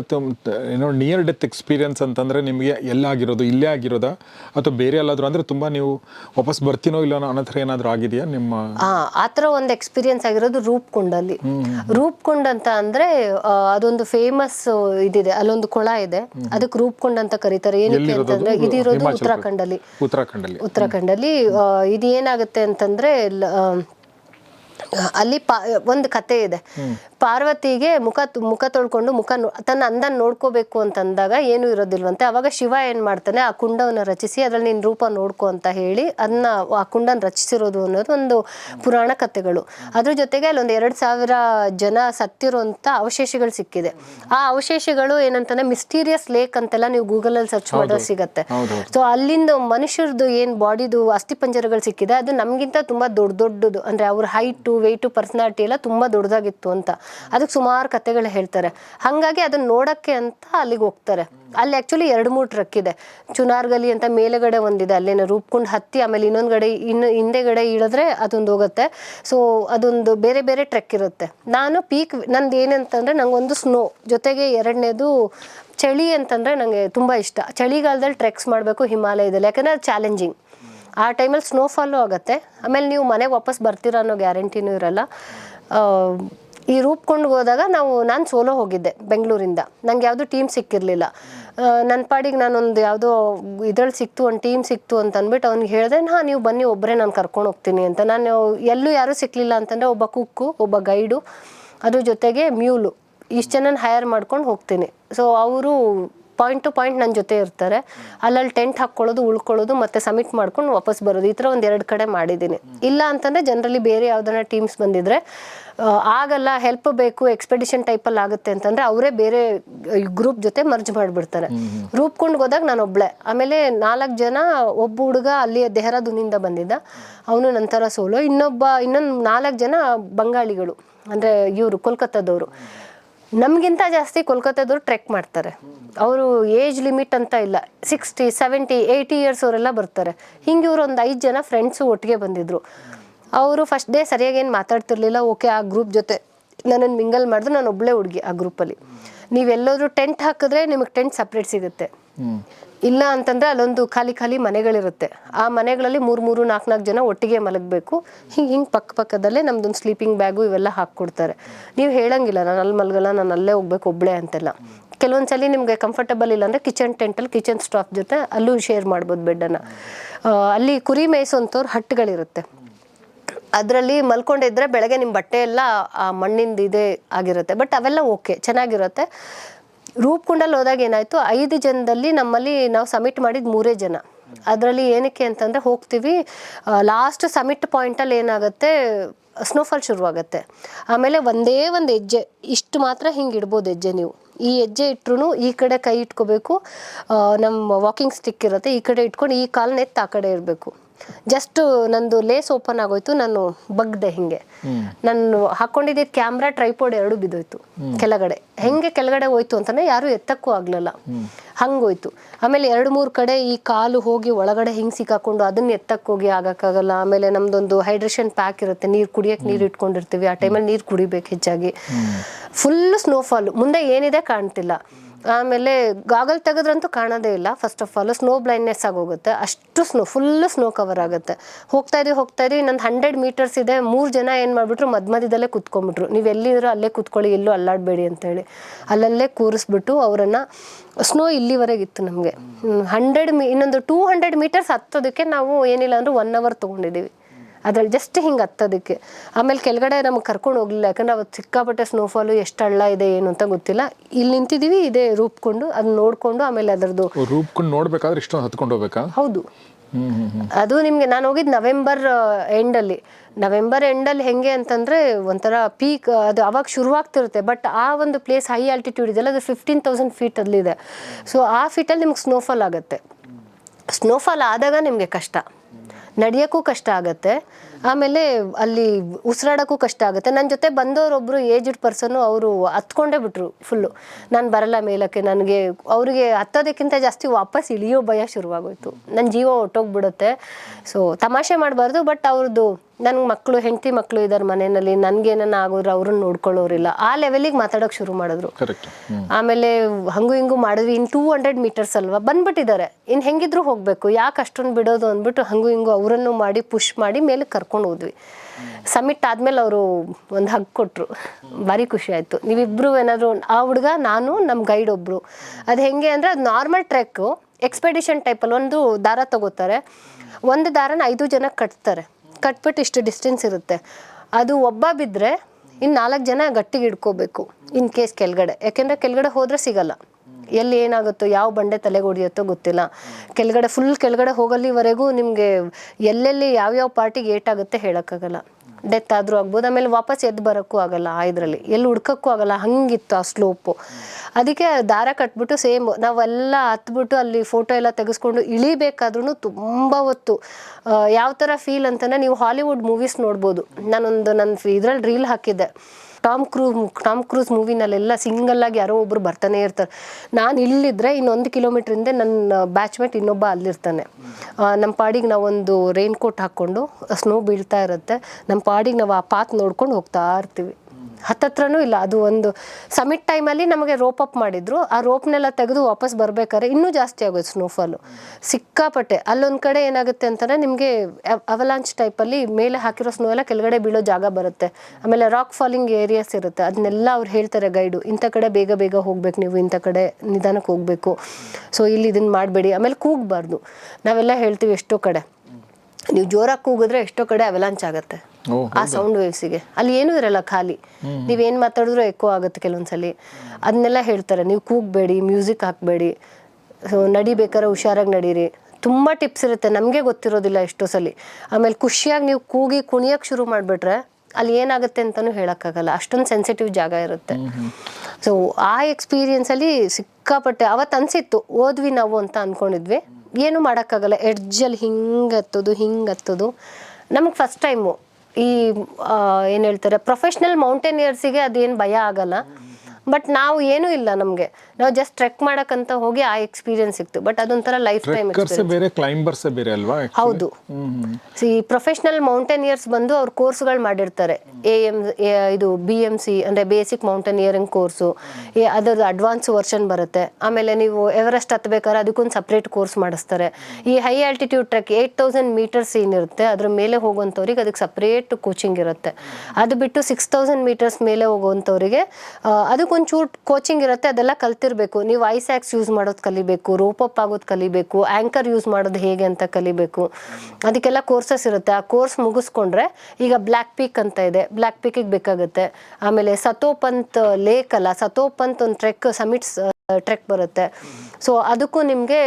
ಏನೋ ನಿಯರ್ ಡೆತ್ ಎಕ್ಸ್ಪೀರಿಯನ್ಸ್ ಅಂತಂದರೆ ನಿಮಗೆ ಎಲ್ಲಾಗಿರೋದು ಇಲ್ಲೇ ಆಗಿರೋದಾ? ಅಥವಾ ಬೇರೆ ಎಲ್ಲಾದರೂ ಅಂದರೆ ತುಂಬ ನೀವು ವಾಪಸ್ ಬರ್ತೀನೋ ಇಲ್ಲ ಅನ್ನೋ ಥರ ಏನಾದರೂ ಆಗಿದೆಯಾ ನಿಮ್ಮ? ಆ ಥರ ಒಂದು ಎಕ್ಸ್ಪೀರಿಯನ್ಸ್ ಆಗಿರೋದು ರೂಪ್ ಅಲ್ಲಿ ರೂಪ್ ಅಂತ ಅಂದ್ರೆ ಅದೊಂದು ಫೇಮಸ್ ಇದಿದೆ ಅಲ್ಲೊಂದು ಕೊಳ ಇದೆ. ಅದಕ್ಕೆ ರೂಪ್ಕೊಂಡ ಅಂತ ಕರೀತಾರೆ. ಏನಕ್ಕೆ ಅಂತಂದ್ರೆ? ಇದಿರೋದು ಉತ್ತರಾಖಂಡಲ್ಲಿ. ಉತ್ತರಾಖಂಡಲ್ಲಿ. ಉತ್ತರಾಖಂಡಲ್ಲಿ ಇದು ಏನಾಗುತ್ತೆ ಅಂತಂದ್ರೆ ಅಲ್ಲಿ ಪಾ ಒಂದು ಕತೆ ಇದೆ. ಪಾರ್ವತಿಗೆ ಮುಖ ಮುಖ ತೊಳ್ಕೊಂಡು ಮುಖ ತನ್ನ ಅಂದನ್ ನೋಡ್ಕೋಬೇಕು ಅಂತಂದಾಗ ಏನು ಇರೋದಿಲ್ವಂತೆ. ಅವಾಗ ಶಿವ ಏನ್ ಮಾಡ್ತಾನೆ ಆ ಕುಂಡವನ್ನು ರಚಿಸಿ ಅದ್ರಲ್ಲಿ ನಿನ್ನ ರೂಪ ನೋಡ್ಕೊ ಅಂತ ಹೇಳಿ ಅದನ್ನ ಆ ಕುಂಡನ ರಚಿಸಿರೋದು ಅನ್ನೋದು ಒಂದು ಪುರಾಣ ಕಥೆಗಳು ಅದ್ರ ಜೊತೆಗೆ ಅಲ್ಲೊಂದು ಎರಡು ಸಾವಿರ ಜನ ಸತ್ತಿರುವಂಥ ಅವಶೇಷಗಳು ಸಿಕ್ಕಿದೆ. ಆ ಅವಶೇಷಗಳು ಏನಂತಂದ್ರೆ ಮಿಸ್ಟೀರಿಯಸ್ ಲೇಕ್ ಅಂತೆಲ್ಲ ನೀವು ಗೂಗಲಲ್ಲಿ ಸರ್ಚ್ ಮಾಡಿದ್ರೆ ಸಿಗತ್ತೆ. ಸೊ ಅಲ್ಲಿಂದ ಮನುಷ್ಯರದು ಏನು ಬಾಡಿದು ಅಸ್ಥಿಪಂಜರಗಳು ಸಿಕ್ಕಿದೆ ಅದು ನಮಗಿಂತ ತುಂಬ ದೊಡ್ಡ ದೊಡ್ಡದು. ಅಂದರೆ ಅವ್ರ ಹೈಟು ವೆಯ್ಟು ಪರ್ಸನಾಲಿಟಿ ಎಲ್ಲ ತುಂಬ ದೊಡ್ಡದಾಗಿತ್ತು ಅಂತ. ಅದಕ್ಕೆ ಸುಮಾರು ಕತೆಗಳು ಹೇಳ್ತಾರೆ. ಹಾಗಾಗಿ ಅದನ್ನ ನೋಡಕ್ಕೆ ಅಂತ ಅಲ್ಲಿಗೆ ಹೋಗ್ತಾರೆ. ಅಲ್ಲಿ ಆ್ಯಕ್ಚುಲಿ ಎರಡು ಮೂರು ಟ್ರಕ್ ಇದೆ. ಚುನಾರ್ಗಲಿ ಅಂತ ಮೇಲೆಗಡೆ ಒಂದಿದೆ. ಅಲ್ಲೇನೋ ರೂಪ್ಕೊಂಡು ಹತ್ತಿ, ಆಮೇಲೆ ಇನ್ನೊಂದು ಕಡೆ ಇನ್ನು ಹಿಂದೆಗಡೆ ಇಳಿದ್ರೆ ಅದೊಂದು ಹೋಗುತ್ತೆ. ಸೊ ಅದೊಂದು ಬೇರೆ ಬೇರೆ ಟ್ರೆಕ್ ಇರುತ್ತೆ. ನಾನು ಪೀಕ್ ನಂದು ಏನಂತಂದರೆ ನಂಗೊಂದು ಸ್ನೋ ಜೊತೆಗೆ ಎರಡನೇದು ಚಳಿ ಅಂತಂದ್ರೆ ನನಗೆ ತುಂಬ ಇಷ್ಟ. ಚಳಿಗಾಲದಲ್ಲಿ ಟ್ರೆಕ್ಸ್ ಮಾಡಬೇಕು ಹಿಮಾಲಯದಲ್ಲಿ, ಯಾಕಂದ್ರೆ ಅದು ಚಾಲೆಂಜಿಂಗ್ ಆ ಟೈಮಲ್ಲಿ ಸ್ನೋಫಾಲು ಆಗುತ್ತೆ. ಆಮೇಲೆ ನೀವು ಮನೆಗೆ ವಾಪಸ್ ಬರ್ತೀರಾ ಅನ್ನೋ ಗ್ಯಾರಂಟಿನೂ ಇರಲ್ಲ. ಈ ರೂಪ್ಕೊಂಡು ಹೋದಾಗ ನಾವು, ನಾನು ಸೋಲೋ ಹೋಗಿದ್ದೆ ಬೆಂಗಳೂರಿಂದ. ನಂಗೆ ಯಾವುದು ಟೀಮ್ ಸಿಕ್ಕಿರಲಿಲ್ಲ. ನನ್ನ ಪಾಡಿಗೆ ನಾನೊಂದು ಯಾವುದೋ ಇದ್ರಲ್ಲಿ ಸಿಕ್ತು, ಒಂದು ಟೀಮ್ ಸಿಕ್ತು ಅಂತ ಅಂದ್ಬಿಟ್ಟು ಅವ್ನಿಗೆ ಹೇಳಿದೆ, ಹಾಂ, ನೀವು ಬನ್ನಿ ಒಬ್ಬರೇ ನಾನು ಕರ್ಕೊಂಡು ಹೋಗ್ತೀನಿ. ಅಂತ ನಾನು ಎಲ್ಲೂ ಯಾರೂ ಸಿಕ್ಕಲಿಲ್ಲ ಅಂತಂದರೆ ಒಬ್ಬ ಕುಕ್ಕು, ಒಬ್ಬ ಗೈಡು. ಅದ್ರ ಜೊತೆಗೆ ಮ್ಯೂಲು. ಇಷ್ಟು ಜನನ ಹೈಯರ್ ಮಾಡ್ಕೊಂಡು ಹೋಗ್ತೀನಿ. ಸೊ ಅವರು ಪಾಯಿಂಟ್ ಟು ಪಾಯಿಂಟ್ ನನ್ನ ಜೊತೆ ಇರ್ತಾರೆ. ಅಲ್ಲಲ್ಲಿ ಟೆಂಟ್ ಹಾಕ್ಕೊಳ್ಳೋದು ಉಳ್ಕೊಳ್ಳೋದು ಮತ್ತೆ ಸಬ್ಮಿಟ್ ಮಾಡ್ಕೊಂಡು ವಾಪಸ್ ಬರೋದು. ಈ ಥರ ಒಂದು ಎರಡು ಕಡೆ ಮಾಡಿದ್ದೀನಿ. ಇಲ್ಲ ಅಂತಂದರೆ ಜನರಲಿ ಬೇರೆ ಯಾವ್ದಾರ ಟೀಮ್ಸ್ ಬಂದಿದ್ರೆ ಆಗಲ್ಲ, ಹೆಲ್ಪ್ ಬೇಕು, ಎಕ್ಸ್ಪೆಡಿಷನ್ ಟೈಪಲ್ಲಿ ಆಗುತ್ತೆ ಅಂತಂದ್ರೆ ಅವರೇ ಬೇರೆ ಗ್ರೂಪ್ ಜೊತೆ ಮರ್ಜ್ ಮಾಡಿಬಿಡ್ತಾರೆ. ರೂಪ್ಕೊಂಡು ಹೋದಾಗ ನಾನು ಒಬ್ಳೆ. ಆಮೇಲೆ ನಾಲ್ಕು ಜನ ಒಬ್ಬ ಹುಡುಗ ಅಲ್ಲಿ ದೆಹರಾದೂನಿಂದ ಬಂದಿದ್ದ. ಅವನು ನಂತರ ಸೋಲು. ಇನ್ನೊಬ್ಬ, ಇನ್ನೊಂದು ನಾಲ್ಕು ಜನ ಬಂಗಾಳಿಗಳು. ಅಂದರೆ ಇವರು, ಕೋಲ್ಕತ್ತಾದವರು. ನಮಗಿಂತ ಜಾಸ್ತಿ ಕೋಲ್ಕತ್ತಾದವ್ರು ಟ್ರೆಕ್ ಮಾಡ್ತಾರೆ. ಅವರು ಏಜ್ ಲಿಮಿಟ್ ಅಂತ ಇಲ್ಲ. ಸಿಕ್ಸ್ಟಿ ಸೆವೆಂಟಿ ಏಯ್ಟಿ ಇಯರ್ಸ್ ಅವರೆಲ್ಲ ಬರ್ತಾರೆ. ಹಿಂಗೆ ಇವರು ಒಂದು ಐದು ಜನ ಫ್ರೆಂಡ್ಸು ಒಟ್ಟಿಗೆ ಬಂದಿದ್ರು. ಅವರು ಫಸ್ಟ್ ಡೇ ಸರಿಯಾಗಿ ಏನು ಮಾತಾಡ್ತಿರ್ಲಿಲ್ಲ ಓಕೆ ಆ ಗ್ರೂಪ್ ಜೊತೆ ನನ್ನನ್ನು ಮಿಂಗಲ್ ಮಾಡಿದ್ರು ನಾನು ಒಬ್ಬಳೇ ಹುಡುಗಿ ಆ ಗ್ರೂಪಲ್ಲಿ ನೀವೆಲ್ಲೋದ್ರೂ ಟೆಂಟ್ ಹಾಕಿದ್ರೆ ನಿಮಗೆ ಟೆಂಟ್ ಸಪ್ರೇಟ್ ಸಿಗುತ್ತೆ. ಇಲ್ಲ ಅಂತಂದ್ರೆ ಅಲ್ಲೊಂದು ಖಾಲಿ ಖಾಲಿ ಮನೆಗಳಿರುತ್ತೆ. ಆ ಮನೆಗಳಲ್ಲಿ ಮೂರು ಮೂರು, ನಾಲ್ಕು ನಾಲ್ಕು ಜನ ಒಟ್ಟಿಗೆ ಮಲಗಬೇಕು. ಹಿಂಗೆ ಹಿಂಗೆ ಪಕ್ಕ ಪಕ್ಕದಲ್ಲೇ ನಮ್ದೊಂದು ಸ್ಲೀಪಿಂಗ್ ಬ್ಯಾಗು ಇವೆಲ್ಲ ಹಾಕ್ಕೊಡ್ತಾರೆ. ನೀವು ಹೇಳಂಗಿಲ್ಲ, ನಾನು ಅಲ್ಲಿ ಮಲಗಲ್ಲ, ನಾನು ಅಲ್ಲೇ ಹೋಗ್ಬೇಕು ಒಬ್ಬಳೇ ಅಂತೆಲ್ಲ. ಕೆಲವೊಂದ್ಸಲಿ ನಿಮಗೆ ಕಂಫರ್ಟಬಲ್ ಇಲ್ಲ ಅಂದರೆ ಕಿಚನ್ ಟೆಂಟಲ್ಲಿ ಕಿಚನ್ ಸ್ಟಾಫ್ ಜೊತೆ ಅಲ್ಲೂ ಶೇರ್ ಮಾಡ್ಬೋದು ಬೆಡ್ಡನ್ನು. ಅಲ್ಲಿ ಕುರಿ ಮೇಯಿಸೋಂಥವ್ರು ಹಟ್ಟುಗಳಿರುತ್ತೆ ಅದರಲ್ಲಿ ಮಲ್ಕೊಂಡಿದ್ರೆ ಬೆಳಗ್ಗೆ ನಿಮ್ಮ ಬಟ್ಟೆ ಎಲ್ಲ ಆ ಮಣ್ಣಿಂದ ಇದೇ ಆಗಿರುತ್ತೆ. ಬಟ್ ಅವೆಲ್ಲ ಓಕೆ ಚೆನ್ನಾಗಿರುತ್ತೆ. ರೂಪ್ಕುಂಡಲ್ಲಿ ಹೋದಾಗ ಏನಾಯ್ತು, ಐದು ಜನದಲ್ಲಿ ನಮ್ಮಲ್ಲಿ ನಾವು ಸಬ್ಮಿಟ್ ಮಾಡಿದ ಮೂರೇ ಜನ. ಅದರಲ್ಲಿ ಏನಕ್ಕೆ ಅಂತಂದ್ರೆ ಹೋಗ್ತೀವಿ ಲಾಸ್ಟ್ ಸಮಿಟ್ ಪಾಯಿಂಟಲ್ಲಿ ಏನಾಗುತ್ತೆ ಸ್ನೋಫಾಲ್ ಶುರುವಾಗುತ್ತೆ. ಆಮೇಲೆ ಒಂದೇ ಒಂದು ಹೆಜ್ಜೆ, ಇಷ್ಟು ಮಾತ್ರ ಹಿಂಗೆ ಇಡ್ಬೋದು ಹೆಜ್ಜೆ ನೀವು. ಈ ಹೆಜ್ಜೆ ಇಟ್ರು ಈ ಕಡೆ ಕೈ ಇಟ್ಕೋಬೇಕು ನಮ್ಮ ವಾಕಿಂಗ್ ಸ್ಟಿಕ್ ಇರುತ್ತೆ, ಈ ಕಡೆ ಇಟ್ಕೊಂಡು ಈ ಕಾಲನ್ನ ಎತ್ತು ಆ ಕಡೆ ಇರಬೇಕು. ಜಸ್ಟ್ ನಂದು ಲೇಸ್ ಓಪನ್ ಆಗೋಯ್ತು ನಾನು ಬಗ್ದೆ ಹಿಂಗೆ. ನಾನು ಹಾಕೊಂಡಿದ್ದ ಕ್ಯಾಮ್ರಾ ಟ್ರೈಪೋಡ್ ಎರಡು ಬಿದ್ದೋಯ್ತು ಕೆಳಗಡೆ. ಹೆಂಗೆ ಕೆಳಗಡೆ ಹೋಯ್ತು ಅಂತಾನೆ ಯಾರು ಎತ್ತಕ್ಕೂ ಆಗ್ಲಲ್ಲ. ಹಂಗೋಯ್ತು. ಆಮೇಲೆ ಎರಡು ಮೂರು ಕಡೆ ಈ ಕಾಲು ಹೋಗಿ ಒಳಗಡೆ ಹಿಂಗ್ ಸಿಕ್ಕಾಕೊಂಡು ಅದನ್ನ ಎತ್ತಕ್ಕೆ ಹೋಗಿ ಆಗಕ್ಕಾಗಲ್ಲ. ಆಮೇಲೆ ನಮ್ದೊಂದು ಹೈಡ್ರೇಷನ್ ಪ್ಯಾಕ್ ಇರುತ್ತೆ ನೀರು ಕುಡಿಯಕ್ಕೆ ನೀರು ಇಟ್ಕೊಂಡಿರ್ತೀವಿ. ಆ ಟೈಮಲ್ಲಿ ನೀರು ಕುಡಿಬೇಕು ಹೆಚ್ಚಾಗಿ. ಫುಲ್ ಸ್ನೋಫಾಲ್ ಮುಂದೆ ಏನಿದೆ ಕಾಣ್ತಿಲ್ಲ. ಆಮೇಲೆ ಗಾಗಲ್ ತೆಗೆದ್ರಂತೂ ಕಾಣೋದೇ ಇಲ್ಲ. First of all snow blindness ಆಗೋಗುತ್ತೆ. ಅಷ್ಟು ಸ್ನೋ ಫುಲ್ ಸ್ನೋ ಕವರ್ ಆಗುತ್ತೆ. ಹೋಗ್ತಾ ಇದೀವಿ ಹೋಗ್ತಾ ಇದೀವಿ ನಂದು ಹಂಡ್ರೆಡ್ ಮೀಟರ್ಸ್ ಇದೆ. ಮೂರು ಜನ ಏನು ಮಾಡ್ಬಿಟ್ರು ಮಧ್ಯ ಮಧ್ಯದಲ್ಲೇ ಕುತ್ಕೊಂಡ್ಬಿಟ್ರು. ನೀವು ಎಲ್ಲಿದ್ರು ಅಲ್ಲೇ ಕುತ್ಕೊಳ್ಳಿ ಎಲ್ಲೂ ಅಲ್ಲಾಡಬೇಡಿ ಅಂತೇಳಿ. ಅಲ್ಲಲ್ಲೇ ಕೂರಿಸ್ಬಿಟ್ಟು ಅವರನ್ನು ಸ್ನೋ ಇಲ್ಲಿವರೆಗೆ ಇತ್ತು ನಮಗೆ. ಹಂಡ್ರೆಡ್ ಮೀ, ಇನ್ನೊಂದು ಟೂ ಹಂಡ್ರೆಡ್ ಮೀಟರ್ಸ್ ಹತ್ತೋದಕ್ಕೆ ನಾವು ಏನಿಲ್ಲ ಅಂದರೂ ಒನ್ ಅವರ್ ತೊಗೊಂಡಿದ್ದೀವಿ ಅದ್ರಲ್ಲಿ ಜಸ್ಟ್ ಹಿಂಗೆ ಹತ್ತೋದಕ್ಕೆ. ಆಮೇಲೆ ಕೆಳಗಡೆ ನಮ್ಗೆ ಕರ್ಕೊಂಡು ಹೋಗ್ಲಿಲ್ಲ ಯಾಕಂದ್ರೆ ಅವತ್ತು ಸಿಕ್ಕಾಪಟ್ಟೆ ಸ್ನೋಫಾಲು ಎಷ್ಟು ಹಳ್ಳ ಇದೆ ಏನು ಅಂತ ಗೊತ್ತಿಲ್ಲ. ಇಲ್ಲಿ ನಿಂತಿದ್ದೀವಿ ಇದೇ ರೂಪ್ಕೊಂಡು ಅದನ್ನ ನೋಡಿಕೊಂಡು ಆಮೇಲೆ ಅದರದ್ದು ರೂಪ್ಕೊಂಡು ನೋಡ್ಬೇಕಾದ್ರೆ ಇಷ್ಟೊಂದು ಹತ್ಕೊಂಡು ಹೋಗ್ಬೇಕಾ? ಹೌದು. ಅದು ನಿಮಗೆ ನಾನು ಹೋಗಿದ್ದು ನವೆಂಬರ್ ಎಂಡಲ್ಲಿ ನವೆಂಬರ್ ಎಂಡಲ್ಲಿ ಹೆಂಗೆ ಅಂತಂದರೆ ಒಂಥರ ಪೀಕ್ ಅದು ಅವಾಗ ಶುರುವಾಗ್ತಿರುತ್ತೆ ಬಟ್ ಆ ಒಂದು ಪ್ಲೇಸ್ ಹೈ ಆಲ್ಟಿಟ್ಯೂಡ್ ಇದೆಯಲ್ಲ ಅದು ಫಿಫ್ಟೀನ್ ತೌಸಂಡ್ ಫೀಟಲ್ಲಿದೆ ಸೊ ಆ ಫೀಟಲ್ಲಿ ನಿಮ್ಗೆ ಸ್ನೋಫಾಲ್ ಆಗುತ್ತೆ. ಸ್ನೋಫಾಲ್ ಆದಾಗ ನಿಮಗೆ ಕಷ್ಟ. ನಡೆಯೋಕ್ಕೂ ಕಷ್ಟ ಆಗುತ್ತೆ. ಆಮೇಲೆ ಅಲ್ಲಿ ಉಸಿರಾಡೋಕ್ಕೂ ಕಷ್ಟ ಆಗುತ್ತೆ. ನನ್ನ ಜೊತೆ ಬಂದವರೊಬ್ಬರು ಏಜ್ಡ್ ಪರ್ಸನು ಅವರು ಹತ್ಕೊಂಡೇ ಬಿಟ್ರು ಫುಲ್ಲು ನಾನು ಬರಲ್ಲ ಮೇಲಕ್ಕೆ, ನನಗೆ ಅವರಿಗೆ ಹತ್ತೋದಕ್ಕಿಂತ ಜಾಸ್ತಿ ವಾಪಸ್ ಇಳಿಯೋ ಭಯ ಶುರುವಾಗೋಯ್ತು. ನನ್ನ ಜೀವ ಹೊಟ್ಟೋಗ್ಬಿಡುತ್ತೆ ಸೊ ತಮಾಷೆ ಮಾಡಬಾರ್ದು ಬಟ್ ಅವ್ರದ್ದು ನನಗೆ ಮಕ್ಕಳು ಹೆಂಡತಿ ಮಕ್ಕಳು ಇದ್ದಾರೆ ಮನೆಯಲ್ಲಿ ನನಗೇನ ಆಗೋದ್ರೆ ಅವ್ರನ್ನ ನೋಡ್ಕೊಳ್ಳೋರಿಲ್ಲ. ಆ ಲೆವೆಲಿಗೆ ಮಾತಾಡೋಕೆ ಶುರು ಮಾಡಿದ್ರು. ಆಮೇಲೆ ಹಂಗು ಹಿಂಗು ಮಾಡಿದ್ವಿ. ಇನ್ನು ಟೂ ಹಂಡ್ರೆಡ್ ಮೀಟರ್ಸ್ ಅಲ್ವಾ? ಬಂದ್ಬಿಟ್ಟಿದ್ದಾರೆ. ಇನ್ನು ಹೆಂಗಿದ್ರು ಹೋಗಬೇಕು. ಯಾಕೆ ಅಷ್ಟೊಂದು ಬಿಡೋದು ಅಂದ್ಬಿಟ್ಟು ಹಂಗು ಹಿಂಗು ಅವರನ್ನು ಮಾಡಿ ಪುಷ್ ಮಾಡಿ ಮೇಲೆ ಕರ್ಕೊಂಡು ಹೋದ್ವಿ. ಸಮಿಟ್ ಆದ್ಮೇಲೆ ಅವರು ಒಂದು ಹಗ್ ಕೊಟ್ಟರು ಭಾರಿ ಖುಷಿ ಆಯಿತು. ನೀವಿಬ್ಬರು ಏನಾದರೂ ಆ ಹುಡುಗ ನಾನು ನಮ್ಮ ಗೈಡ್ ಒಬ್ಬರು ಅದು ಹೆಂಗೆ ಅಂದರೆ ಅದು ನಾರ್ಮಲ್ ಟ್ರೆಕ್ಕು ಎಕ್ಸ್ಪೆಡಿಷನ್ ಟೈಪಲ್ಲಿ ಒಂದು ದಾರ ತಗೋತಾರೆ. ಒಂದು ದಾರನ ಐದು ಜನ ಕಟ್ತಾರೆ. ಕಟ್ಬಿಟ್ಟು ಇಷ್ಟು ಡಿಸ್ಟೆನ್ಸ್ ಇರುತ್ತೆ. ಅದು ಒಬ್ಬ ಬಿದ್ದರೆ ಇನ್ನು ನಾಲ್ಕು ಜನ ಗಟ್ಟಿಗೆ ಹಿಡ್ಕೋಬೇಕು ಇನ್ ಕೇಸ್ ಕೆಳಗಡೆ. ಯಾಕೆಂದರೆ ಕೆಳಗಡೆ ಹೋದರೆ ಸಿಗಲ್ಲ. ಎಲ್ಲಿ ಏನಾಗುತ್ತೋ, ಯಾವ ಬಂಡೆ ತಲೆಗೆ ಹೊಡಿಯುತ್ತೋ ಗೊತ್ತಿಲ್ಲ. ಕೆಳಗಡೆ ಫುಲ್ ಕೆಳಗಡೆ ಹೋಗಲ್ಲಿವರೆಗೂ ನಿಮಗೆ ಎಲ್ಲೆಲ್ಲಿ ಯಾವ್ಯಾವ ಪಾರ್ಟಿಗೆ ಏಟಾಗುತ್ತೆ ಹೇಳೋಕ್ಕಾಗಲ್ಲ. ಡೆತ್ ಆದರೂ ಆಗ್ಬೋದು, ಆಮೇಲೆ ವಾಪಸ್ ಎದ್ದು ಬರೋಕ್ಕೂ ಆಗಲ್ಲ ಇದರಲ್ಲಿ. ಎಲ್ಲಿ ಹುಡ್ಕೋಕ್ಕೂ ಆಗಲ್ಲ, ಹಂಗಿತ್ತು ಆ ಸ್ಲೋಪು ಅದಕ್ಕೆ ದಾರ ಕಟ್ಬಿಟ್ಟು ಸೇಮ್ ನಾವೆಲ್ಲ ಹತ್ಬಿಟ್ಟು ಅಲ್ಲಿ ಫೋಟೋ ಎಲ್ಲ ತೆಗೆಸ್ಕೊಂಡು ಇಳಿಬೇಕಾದ್ರೂ ತುಂಬ ಹೊತ್ತು. ಯಾವ ಥರ ಫೀಲ್ ಅಂತಂದರೆ ನೀವು ಹಾಲಿವುಡ್ ಮೂವೀಸ್ ನೋಡ್ಬೋದು. ನಾನೊಂದು ನನ್ನ ಇದ್ರಲ್ಲಿ ರೀಲ್ ಹಾಕಿದ್ದೆ. ಟಾಮ್ ಕ್ರೂ ಟಾಮ್ ಕ್ರೂಸ್ ಮೂವಿನಲ್ಲೆಲ್ಲ ಸಿಂಗಲ್ ಆಗಿ ಯಾರೋ ಒಬ್ರು ಬರ್ತಾನೆ ಇರ್ತಾರೆ. ನಾನು ಇಲ್ಲಿದ್ರೆ ಇನ್ನೊಂದು ಕಿಲೋಮೀಟರ್ ಹಿಂದೆ ನನ್ನ ಬ್ಯಾಚ್ಮೇಟ್ ಇನ್ನೊಬ್ಬ ಅಲ್ಲಿರ್ತಾನೆ. ನಮ್ಮ ಪಾಡಿಗೆ ನಾವೊಂದು ರೈನ್ ಕೋಟ್ ಹಾಕ್ಕೊಂಡು ಸ್ನೋ ಬೀಳ್ತಾ ಇರುತ್ತೆ. ನಮ್ಮ ಪಾಡಿಗೆ ನಾವು ಆ ಪಾತ್ ನೋಡ್ಕೊಂಡು ಹೋಗ್ತಾ ಇರ್ತೀವಿ. ಹತ್ತತ್ರನೂ ಇಲ್ಲ. ಅದು ಒಂದು ಸಮಿಟ್ ಟೈಮಲ್ಲಿ ನಮಗೆ ರೋಪ್ ಅಪ್ ಮಾಡಿದ್ರು. ಆ ರೋಪ್ನೆಲ್ಲ ತೆಗೆದು ವಾಪಸ್ ಬರಬೇಕಾದ್ರೆ ಇನ್ನೂ ಜಾಸ್ತಿ ಆಗೋದು ಸ್ನೋಫಾಲು ಸಿಕ್ಕಾಪಟ್ಟೆ. ಅಲ್ಲೊಂದು ಕಡೆ ಏನಾಗುತ್ತೆ ಅಂತಂದರೆ ನಿಮಗೆ ಅವಲಾಂಚ್ ಟೈಪಲ್ಲಿ ಮೇಲೆ ಹಾಕಿರೋ ಸ್ನೋ ಎಲ್ಲ ಕೆಳಗಡೆ ಬೀಳೋ ಜಾಗ ಬರುತ್ತೆ. ಆಮೇಲೆ ರಾಕ್ ಫಾಲಿಂಗ್ ಏರಿಯಾಸ್ ಇರುತ್ತೆ. ಅದನ್ನೆಲ್ಲ ಅವ್ರು ಹೇಳ್ತಾರೆ ಗೈಡು ಇಂಥ ಕಡೆ ಬೇಗ ಬೇಗ ಹೋಗ್ಬೇಕು ನೀವು, ಇಂಥ ಕಡೆ ನಿಧಾನಕ್ಕೆ ಹೋಗಬೇಕು. ಸೊ ಇಲ್ಲಿ ಇದನ್ನು ಮಾಡಬೇಡಿ. ಆಮೇಲೆ ಕೂಗಬಾರ್ದು. ನಾವೆಲ್ಲ ಹೇಳ್ತೀವಿ ಎಷ್ಟೋ ಕಡೆ. ನೀವು ಜೋರಾಗಿ ಕೂಗಿದ್ರೆ ಎಷ್ಟೋ ಕಡೆ ಅವಲಾಂಚ್ ಆಗುತ್ತೆ. ಆ ಸೌಂಡ್ ವೇವ್ಸಿಗೆ ಅಲ್ಲಿ ಏನೂ ಇರಲ್ಲ ಖಾಲಿ. ನೀವೇನು ಮಾತಾಡಿದ್ರು ಎಕ್ಕೋ ಆಗುತ್ತೆ ಕೆಲವೊಂದ್ಸಲಿ. ಅದನ್ನೆಲ್ಲ ಹೇಳ್ತಾರೆ ನೀವು ಕೂಗ್ಬೇಡಿ ಮ್ಯೂಸಿಕ್ ಹಾಕ್ಬೇಡಿ. ಸೊ ನಡಿಬೇಕಾದ್ರೆ ಹುಷಾರಾಗಿ ನಡೀರಿ. ತುಂಬಾ ಟಿಪ್ಸ್ ಇರುತ್ತೆ. ನಮಗೆ ಗೊತ್ತಿರೋದಿಲ್ಲ ಎಷ್ಟೋ ಸಲ ಆಮೇಲೆ ಖುಷಿಯಾಗಿ ನೀವು ಕೂಗಿ ಕುಣಿಯೋಕೆ ಶುರು ಮಾಡಿಬಿಟ್ರೆ ಅಲ್ಲಿ ಏನಾಗುತ್ತೆ ಅಂತಲೂ ಹೇಳೋಕ್ಕಾಗಲ್ಲ. ಅಷ್ಟೊಂದು ಸೆನ್ಸಿಟಿವ್ ಜಾಗ ಇರುತ್ತೆ. ಸೊ ಆ ಎಕ್ಸ್ಪೀರಿಯನ್ಸಲ್ಲಿ ಸಿಕ್ಕಾಪಟ್ಟೆ ಅವತ್ತು ಅನಿಸಿತ್ತು ಓದ್ವಿ ನಾವು ಅಂತ ಅಂದ್ಕೊಂಡಿದ್ವಿ ಏನು ಮಾಡೋಕ್ಕಾಗಲ್ಲ. ಎಡ್ಜಲ್ಲಿ ಹಿಂಗೆ ಹತ್ತೋದು ಹಿಂಗೆ ಹತ್ತೋದು. ನಮಗೆ ಫಸ್ಟ್ ಟೈಮು ಈ ಏನು ಹೇಳ್ತಾರೆ ಪ್ರೊಫೆಷ್ನಲ್ ಮೌಂಟೇನಿಯರ್ಸಿಗೆ ಅದೇನು ಭಯ ಆಗಲ್ಲ. ಬಟ್ ನಾವು ಏನೂ ಇಲ್ಲ ನಮಗೆ. ನಾವು ಜಸ್ಟ್ ಟ್ರೆಕ್ ಮಾಡಕ್ಕಂತ ಹೋಗಿ ಆ ಎಕ್ಸ್ಪೀರಿಯನ್ಸ್ ಸಿಕ್ತು ಬಟ್ ಅದೊಂಥರ ಲೈಫ್ ಟೈಮ್ ಬೇರೆ ಕ್ಲೈಂಬರ್ಸೇ ಬೇರೆ ಅಲ್ವಾ ಹೌದು. ಸಿ ಪ್ರೊಫೆಷನಲ್ ಮೌಂಟೇನಿಯರ್ಸ್ ಬಂದು ಅವ್ರು ಕೋರ್ಸ್ಗಳು ಮಾಡಿರ್ತಾರೆ. ಎ ಎಂ ಇದು ಬಿ ಎಂ ಸಿ ಅಂದರೆ ಬೇಸಿಕ್ ಮೌಂಟೇನಿಯರಿಂಗ್ ಕೋರ್ಸು ಅದರದ್ದು ಅಡ್ವಾನ್ಸ್ ವರ್ಷನ್ ಬರುತ್ತೆ. ಆಮೇಲೆ ನೀವು ಎವರೆಸ್ಟ್ ಹತ್ಬೇಕಾದ್ರೆ ಅದಕ್ಕೊಂದು ಸಪ್ರೇಟ್ ಕೋರ್ಸ್ ಮಾಡಿಸ್ತಾರೆ. ಈ high altitude trek eight thousand meters ಏನಿರುತ್ತೆ ಅದ್ರ ಮೇಲೆ ಹೋಗುವಂಥವ್ರಿಗೆ ಅದಕ್ಕೆ ಸಪ್ರೇಟ್ ಕೋಚಿಂಗ್ ಇರುತ್ತೆ. ಅದು ಬಿಟ್ಟು ಸಿಕ್ಸ್ ತೌಸಂಡ್ ಮೀಟರ್ಸ್ ಮೇಲೆ ಹೋಗುವಂಥವ್ರಿಗೆ ಆ, ಅದಕ್ಕೊಂಚೂರು ಕೋಚಿಂಗ್ ಇರುತ್ತೆ, ಅದೆಲ್ಲ ಕಲ್ತಿರ್ಬೇಕು. ನೀವು ಐಸ್ ಆ್ಯಕ್ಸ್ ಯೂಸ್ ಮಾಡೋದು ಕಲಿಬೇಕು ರೋಪ್ ಅಪ್ ಆಗೋದು ಕಲಿಬೇಕು ಆ್ಯಂಕರ್ ಯೂಸ್ ಮಾಡೋದು ಹೇಗೆ ಅಂತ ಕಲಿಬೇಕು. ಅದಕ್ಕೆಲ್ಲ ಕೋರ್ಸಸ್ ಇರುತ್ತೆ. ಆ ಕೋರ್ಸ್ ಮುಗಿಸ್ಕೊಂಡ್ರೆ ಈಗ ಬ್ಲ್ಯಾಕ್ ಪೀಕ್ ಅಂತ ಇದೆ. ಬ್ಲ್ಯಾಕ್ ಪೀಕಿಗೆ ಬೇಕಾಗುತ್ತೆ. ಆಮೇಲೆ ಸತೋಪಂತ್ ಲೇಕ್ ಅಲ್ಲ ಸತೋಪಂತ್ ಒಂದು ಟ್ರೆಕ್ ಸಮಿಟ್ಸ್ ಟ್ರೆಕ್ ಬರುತ್ತೆ. ಸೊ ಅದಕ್ಕೂ ನಿಮಗೆ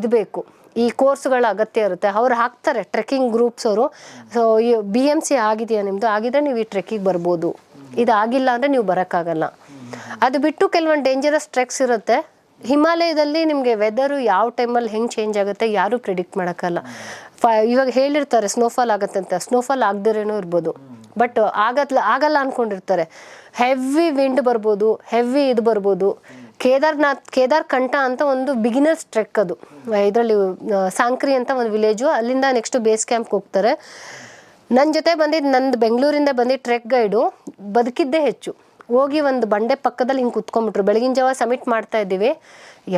ಇದು ಬೇಕು. ಈ ಕೋರ್ಸ್ಗಳ ಅಗತ್ಯ ಇರುತ್ತೆ. ಅವ್ರು ಹಾಕ್ತಾರೆ ಟ್ರೆಕ್ಕಿಂಗ್ ಗ್ರೂಪ್ಸ್ ಅವರು. ಸೊ ಈ ಬಿ ಎಂ ಸಿ ಆಗಿದೆಯಾ ನಿಮ್ಮದು ಆಗಿದ್ರೆ ನೀವು ಈ ಟ್ರೆಕ್ಕಿಗೆ ಬರ್ಬೋದು. ಇದಾಗಿಲ್ಲ ಅಂದರೆ ನೀವು ಬರೋಕ್ಕಾಗಲ್ಲ. ಅದು ಬಿಟ್ಟು ಕೆಲವೊಂದು ಡೇಂಜರಸ್ ಟ್ರೆಕ್ಸ್ ಇರುತ್ತೆ. ಹಿಮಾಲಯದಲ್ಲಿ ನಿಮಗೆ ವೆದರು ಯಾವ ಟೈಮಲ್ಲಿ ಹೆಂಗೆ ಚೇಂಜ್ ಆಗುತ್ತೆ ಯಾರೂ ಪ್ರಿಡಿಕ್ಟ್ ಮಾಡೋಕ್ಕಲ್ಲ. ಫ- ಇವಾಗ ಹೇಳಿರ್ತಾರೆ ಸ್ನೋಫಾಲ್ ಆಗುತ್ತೆ ಅಂತ. ಸ್ನೋಫಾಲ್ ಆಗದಿರೇನೂ ಇರ್ಬೋದು. ಬಟ್ ಆಗತ್ಲ, ಆಗಲ್ಲ ಅನ್ಕೊಂಡಿರ್ತಾರೆ. ಹೆವಿ ವಿಂಡ್ ಬರ್ಬೋದು ಹೆವಿ ಇದು ಬರ್ಬೋದು. ಕೇದಾರ್ನಾಥ್, ಕೇದಾರ್ ಕಂಠ ಅಂತ ಒಂದು ಬಿಗಿನರ್ಸ್ ಟ್ರೆಕ್ ಅದು. ಇದರಲ್ಲಿ ಸಾಂಕ್ರಿ ಅಂತ ಒಂದು ವಿಲೇಜು ಅಲ್ಲಿಂದ ನೆಕ್ಸ್ಟ್ ಬೇಸ್ ಕ್ಯಾಂಪ್ಗೆ ಹೋಗ್ತಾರೆ. ನನ್ನ ಜೊತೆ ಬಂದಿದ್ದು ನಂದು ಬೆಂಗಳೂರಿಂದ ಬಂದಿದ್ದ ಟ್ರೆಕ್ ಗೈಡು ಬದುಕಿದ್ದೇ ಹೆಚ್ಚು. ಹೋಗಿ ಒಂದು ಬಂಡೆ ಪಕ್ಕದಲ್ಲಿ ಹಿಂಗೆ ಕುತ್ಕೊಂಡ್ಬಿಟ್ರು. ಬೆಳಗಿನ ಜಾವ ಸಬ್ಮಿಟ್ ಮಾಡ್ತಾ ಇದ್ದೀವಿ.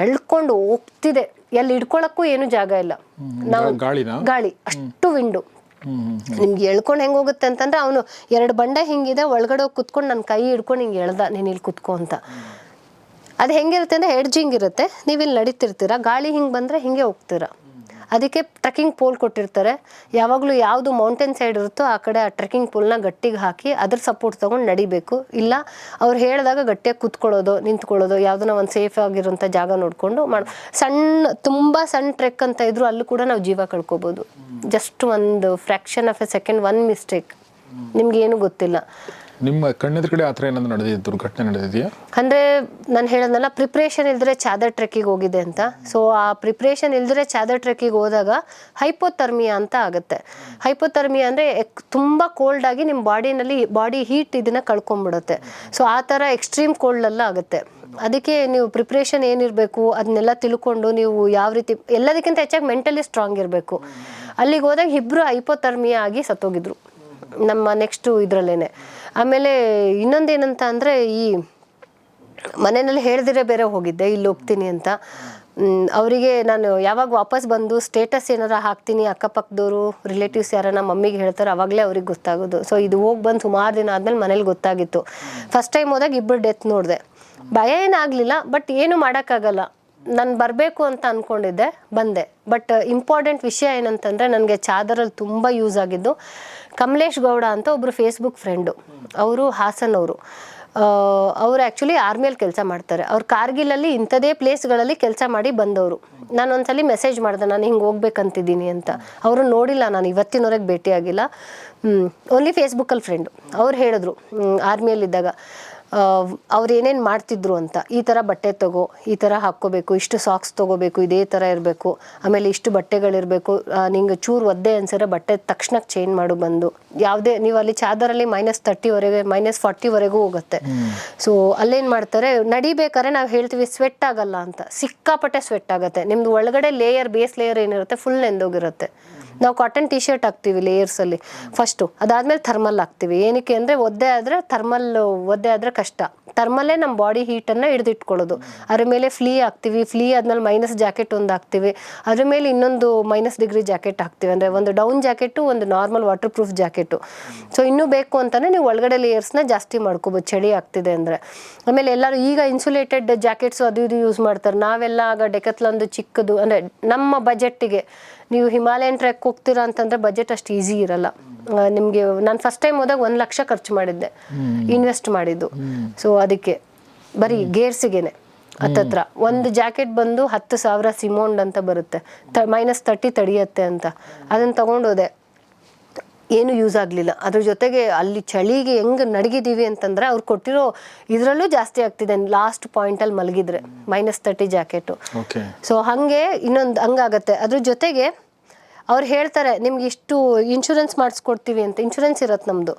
ಎಳ್ಕೊಂಡು ಹೋಗ್ತಿದೆ. ಎಲ್ಲಿ ಹಿಡ್ಕೊಳಕ್ಕೂ ಏನು ಜಾಗ ಇಲ್ಲ. ನಾವು ಗಾಳಿ ಅಷ್ಟು ವಿಂಡು. ನಿಮ್ಗೆ ಎಳ್ಕೊಂಡು ಹೆಂಗೆ ಹೋಗುತ್ತೆ ಅಂತಂದ್ರೆ ಅವನು ಎರಡು ಬಂಡೆ ಹಿಂಗಿದೆ ಒಳಗಡೆ ಹೋಗಿ ಕುತ್ಕೊಂಡು ನನ್ನ ಕೈ ಹಿಡ್ಕೊಂಡು ಹಿಂಗೆ ಎಳ್ದ ನೀನು ಇಲ್ಲಿ ಕುತ್ಕೋ ಅಂತ. ಅದು ಹೆಂಗಿರುತ್ತೆ ಅಂದರೆ ಹೆಡ್ಜಿಂಗ್ ಇರುತ್ತೆ. ನೀವು ಇಲ್ಲಿ ನಡೀತಿರ್ತೀರ? ಗಾಳಿ ಹಿಂಗೆ ಬಂದರೆ ಹಿಂಗೆ ಹೋಗ್ತೀರಾ? ಅದಕ್ಕೆ ಟ್ರೆಕ್ಕಿಂಗ್ ಪೋಲ್ ಕೊಟ್ಟಿರ್ತಾರೆ. ಯಾವಾಗಲೂ ಯಾವುದು ಮೌಂಟೇನ್ ಸೈಡ್ ಇರುತ್ತೋ ಆ ಕಡೆ ಆ ಟ್ರೆಕ್ಕಿಂಗ್ ಪೋಲ್ನ ಗಟ್ಟಿಗೆ ಹಾಕಿ ಅದ್ರ ಸಪೋರ್ಟ್ ತೊಗೊಂಡು ನಡಿಬೇಕು. ಇಲ್ಲ ಅವ್ರು ಹೇಳಿದಾಗ ಗಟ್ಟಿಯಾಗಿ ಕುತ್ಕೊಳ್ಳೋದು ನಿಂತ್ಕೊಳ್ಳೋದು ಯಾವುದನ್ನ ಒಂದು ಸೇಫ್ ಆಗಿರೋಂಥ ಜಾಗ ನೋಡಿಕೊಂಡು ಮಾಡಿ ಸಣ್ಣ ತುಂಬ ಸಣ್ಣ ಟ್ರೆಕ್ ಅಂತ ಇದ್ರು ಅಲ್ಲೂ ಕೂಡ ನಾವು ಜೀವ ಕಳ್ಕೊಬೋದು. ಜಸ್ಟ್ ಒಂದು fraction of a second one mistake ನಿಮ್ಗೆ ಏನು ಗೊತ್ತಿಲ್ಲ. ನಿಮ್ಮ ಕಣ್ಣೆದುರುಗಡೆ ಆ ಥರ ಏನಾದ್ರು ನಡೆದಿದ್ದು ದುರ್ಘಟನೆ ನಡೆದಿದೆಯಾ? ಅಂದ್ರೆ ನಾನು ಹೇಳೋದಲ್ಲ ಪ್ರಿಪ್ರೇಷನ್ ಇಲ್ದ್ರೆ ಚಾದರ್ ಟ್ರೆಕ್ಕಿಗೆ ಹೋಗಿದೆ ಅಂತ. ಸೊ ಆ ಪ್ರಿಪ್ರೇಷನ್ ಇಲ್ದ್ರೆ ಚಾದರ್ ಟ್ರೆಕ್ಕಿಗೆ ಹೋದಾಗ ಹೈಪೋಥರ್ಮಿಯಾ ಅಂತ ಆಗುತ್ತೆ. ಹೈಪೋಥರ್ಮಿಯಾ ಅಂದ್ರೆ ತುಂಬಾ ಕೋಲ್ಡ್ ಆಗಿ ನಿಮ್ಮ ಬಾಡಿನಲ್ಲಿ, ಬಾಡಿ ಹೀಟ್ ಇದನ್ನ ಕಳ್ಕೊಂಡ್ಬಿಡುತ್ತೆ ಸೊ ಆ ಥರ ಎಕ್ಸ್ಟ್ರೀಮ್ ಕೋಲ್ಡ್ ಎಲ್ಲ ಆಗುತ್ತೆ. ಅದಕ್ಕೆ ನೀವು ಪ್ರಿಪ್ರೇಷನ್ ಏನಿರಬೇಕು ಅದನ್ನೆಲ್ಲ ತಿಳ್ಕೊಂಡು ನೀವು ಯಾವ ರೀತಿ, ಎಲ್ಲದಕ್ಕಿಂತ ಹೆಚ್ಚಾಗಿ ಮೆಂಟಲಿ ಸ್ಟ್ರಾಂಗ್ ಇರಬೇಕು. ಅಲ್ಲಿಗೆ ಹೋದಾಗ ಇಬ್ರು ಹೈಪೋಥರ್ಮಿಯಾ ಆಗಿ ಸತ್ತೋಗಿದ್ರು. ನಮ್ಮ ನೆಕ್ಸ್ಟು ಇದರಲ್ಲೇನೆ. ಆಮೇಲೆ ಇನ್ನೊಂದೇನಂತ ಅಂದರೆ ಈ ಮನೆಯಲ್ಲಿ ಹೇಳ್ದಿರೇ ಬೇರೆ ಹೋಗಿದ್ದೆ, ಇಲ್ಲಿ ಹೋಗ್ತೀನಿ ಅಂತ. ಅವರಿಗೆ ನಾನು ಯಾವಾಗ ವಾಪಸ್ ಬಂದು ಸ್ಟೇಟಸ್ ಏನಾರ ಹಾಕ್ತೀನಿ, ಅಕ್ಕಪಕ್ಕದವರು ರಿಲೇಟಿವ್ಸ್ ಯಾರನ್ನ ಮಮ್ಮಿಗೆ ಹೇಳ್ತಾರೆ ಅವಾಗಲೇ ಅವ್ರಿಗೆ ಗೊತ್ತಾಗೋದು. ಸೊ ಇದು ಹೋಗಿ ಬಂದು ಸುಮಾರು ದಿನ ಆದಮೇಲೆ ಮನೇಲಿ ಗೊತ್ತಾಗಿತ್ತು. ಫಸ್ಟ್ ಟೈಮ್ ಹೋದಾಗ ಇಬ್ಬರು ಡೆತ್ ನೋಡಿದೆ. ಭಯ ಏನಾಗಲಿಲ್ಲ ಬಟ್ ಏನು ಮಾಡೋಕ್ಕಾಗಲ್ಲ. ನಾನು ಬರಬೇಕು ಅಂತ ಅಂದ್ಕೊಂಡಿದ್ದೆ ಬಂದೆ. ಬಟ್ ಇಂಪಾರ್ಟೆಂಟ್ ವಿಷಯ ಏನಂತಂದರೆ, ನನಗೆ ಚಾದರಲ್ಲಿ ತುಂಬ ಯೂಸ್ ಆಗಿದ್ದು. ಕಮಲೇಶ್ ಗೌಡ ಅಂತ ಒಬ್ಬರು ಫೇಸ್ಬುಕ್ ಫ್ರೆಂಡು ಅವರು ಹಾಸನ್ ಅವರು. ಅವರು ಆ್ಯಕ್ಚುಲಿ ಆರ್ಮಿಯಲ್ಲಿ ಕೆಲಸ ಮಾಡ್ತಾರೆ. ಅವ್ರು ಕಾರ್ಗಿಲಲ್ಲಿ ಇಂಥದೇ ಪ್ಲೇಸ್ಗಳಲ್ಲಿ ಕೆಲಸ ಮಾಡಿ ಬಂದವರು. ನಾನು ಒಂದ್ಸಲಿ ಮೆಸೇಜ್ ಮಾಡಿದೆ, ನಾನು ಹಿಂಗೆ ಹೋಗ್ಬೇಕಂತಿದ್ದೀನಿ ಅಂತ. ಅವರು ನೋಡಿಲ್ಲ ನಾನು ಇವತ್ತಿನವರೆಗೆ ಭೇಟಿಯಾಗಿಲ್ಲ. ಓನ್ಲಿ ಫೇಸ್ಬುಕ್ಕಲ್ಲಿ ಫ್ರೆಂಡು ಅವ್ರು ಹೇಳಿದ್ರು ಆರ್ಮಿಯಲ್ಲಿದ್ದಾಗ ಅವ್ರು ಏನೇನು ಮಾಡ್ತಿದ್ರು ಅಂತ, ಈ ಥರ ಬಟ್ಟೆ ತಗೋ, ಈ ಥರ ಹಾಕ್ಕೋಬೇಕು, ಇಷ್ಟು ಸಾಕ್ಸ್ ತೊಗೋಬೇಕು, ಇದೇ ಥರ ಇರಬೇಕು, ಆಮೇಲೆ ಇಷ್ಟು ಬಟ್ಟೆಗಳಿರಬೇಕು ನಿಂಗೆ ಚೂರು ಒದ್ದೆ ಅನ್ಸಿದ್ರೆ ಬಟ್ಟೆ ತಕ್ಷಣಕ್ಕೆ ಚೇಂಜ್ ಮಾಡು ಬಂದು. ಯಾವುದೇ, ನೀವು ಅಲ್ಲಿ ಚಾದರಲ್ಲಿ ಮೈನಸ್ ತರ್ಟಿವರೆಗೆ ಮೈನಸ್ ಫಾರ್ಟಿವರೆಗೂ ಹೋಗುತ್ತೆ. ಸೊ ಅಲ್ಲೇನು ಮಾಡ್ತಾರೆ, ನಡಿಬೇಕಾದ್ರೆ ನಾವು ಹೇಳ್ತೀವಿ ಸ್ವೆಟ್ ಆಗಲ್ಲ ಅಂತ. ಸಿಕ್ಕಾಪಟ್ಟೆ ಸ್ವೆಟ್ ಆಗುತ್ತೆ. ನಿಮ್ದು ಒಳಗಡೆ ಲೇಯರ್ ಬೇಸ್ ಲೇಯರ್ ಏನಿರುತ್ತೆ ಫುಲ್ ನೆಂದೋಗಿರುತ್ತೆ. ನಾವು ಕಾಟನ್ ಟಿ ಶರ್ಟ್ ಹಾಕ್ತೀವಿ ಲೇಯರ್ಸಲ್ಲಿ ಫಸ್ಟು ಅದಾದ್ಮೇಲೆ ಥರ್ಮಲ್ ಹಾಕ್ತೀವಿ. ಏನಕ್ಕೆ ಅಂದರೆ ಒದ್ದೆ ಆದರೆ ಥರ್ಮಲ್ ಒದ್ದೆ ಆದರೆ ಕಷ್ಟ. ಥರ್ಮಲ್ಲೇ ನಮ್ಮ ಬಾಡಿ ಹೀಟನ್ನು ಹಿಡಿದಿಟ್ಕೊಳ್ಳೋದು. ಅದ್ರ ಮೇಲೆ ಫ್ಲೀ ಹಾಕ್ತೀವಿ. ಫ್ಲೀ ಆದ್ಮೇಲೆ ಮೈನಸ್ ಜಾಕೆಟ್ ಒಂದು ಹಾಕ್ತೀವಿ. ಅದ್ರ ಮೇಲೆ ಇನ್ನೊಂದು ಮೈನಸ್ ಡಿಗ್ರಿ ಜಾಕೆಟ್ ಹಾಕ್ತೀವಿ. ಅಂದರೆ ಒಂದು ಡೌನ್ ಜಾಕೆಟು ಒಂದು normal waterproof jacket so ಇನ್ನೂ ಬೇಕು ಅಂತಲೇ ನೀವು ಒಳಗಡೆ ಲೇಯರ್ಸ್ನ ಜಾಸ್ತಿ ಮಾಡ್ಕೋಬೋದು. ಚಳಿ ಆಗ್ತಿದೆ ಅಂದರೆ. ಆಮೇಲೆ ಎಲ್ಲರೂ ಈಗ ಇನ್ಸುಲೇಟೆಡ್ ಜಾಕೆಟ್ಸು ಅದು ಇದು ಯೂಸ್ ಮಾಡ್ತಾರೆ. ನಾವೆಲ್ಲ ಆಗ ಡೆಕತ್ಲೊಂದು ಚಿಕ್ಕದು, ಅಂದರೆ ನಮ್ಮ ಬಜೆಟ್ಟಿಗೆ ನೀವು ಹಿಮಾಲಯನ್ ಟ್ರೆಕ್ ಹೋಗ್ತೀರಾ ಅಂತಂದ್ರೆ ಬಜೆಟ್ ಅಷ್ಟು ಈಸಿ ಇರಲ್ಲ. ನಿಮಗೆ ನಾನು ಫಸ್ಟ್ ಟೈಮ್ ಹೋದಾಗ ಒಂದ್ ಲಕ್ಷ ಖರ್ಚು ಮಾಡಿದ್ದೆ. ಇನ್ವೆಸ್ಟ್ ಮಾಡಿದ್ದು. ಸೊ ಅದಕ್ಕೆ ಬರೀ ಗೇರ್ಸಿಗೆನೆ ಹತ್ತತ್ರ. ಒಂದು ಜಾಕೆಟ್ ಬಂದು ಹತ್ತು ಸಾವಿರ ಸಿಮೋಂಡ್ ಅಂತ ಬರುತ್ತೆ. ಮೈನಸ್ ತರ್ಟಿ ತಡಿಯತ್ತೆ ಅಂತ. ಅದನ್ನ ತಗೊಂಡೋದೆ. ಏನು ಯೂಸ್ ಆಗಲಿಲ್ಲ. ಅದ್ರ ಜೊತೆಗೆ ಅಲ್ಲಿ ಚಳಿಗೆ ಹೆಂಗೆ ನಡಗಿದ್ದೀವಿ ಅಂತಂದ್ರೆ ಅವ್ರು ಕೊಟ್ಟಿರೋ ಇದರಲ್ಲೂ ಜಾಸ್ತಿ ಆಗ್ತಿದೆ. ಲಾಸ್ಟ್ ಪಾಯಿಂಟಲ್ಲಿ ಮಲಗಿದ್ರೆ ಮೈನಸ್ ತರ್ಟಿ ಜಾಕೆಟು ಸೊ ಹಾಗೆ ಇನ್ನೊಂದು ಹಂಗಾಗತ್ತೆ. ಅದ್ರ ಜೊತೆಗೆ ಅವ್ರು ಹೇಳ್ತಾರೆ ನಿಮ್ಗೆ ಇಷ್ಟು ಇನ್ಶೂರೆನ್ಸ್ ಮಾಡಿಸ್ಕೊಡ್ತೀವಿ ಅಂತ. ಇನ್ಶೂರೆನ್ಸ್ ಇರತ್ತೆ ನಮ್ಮದು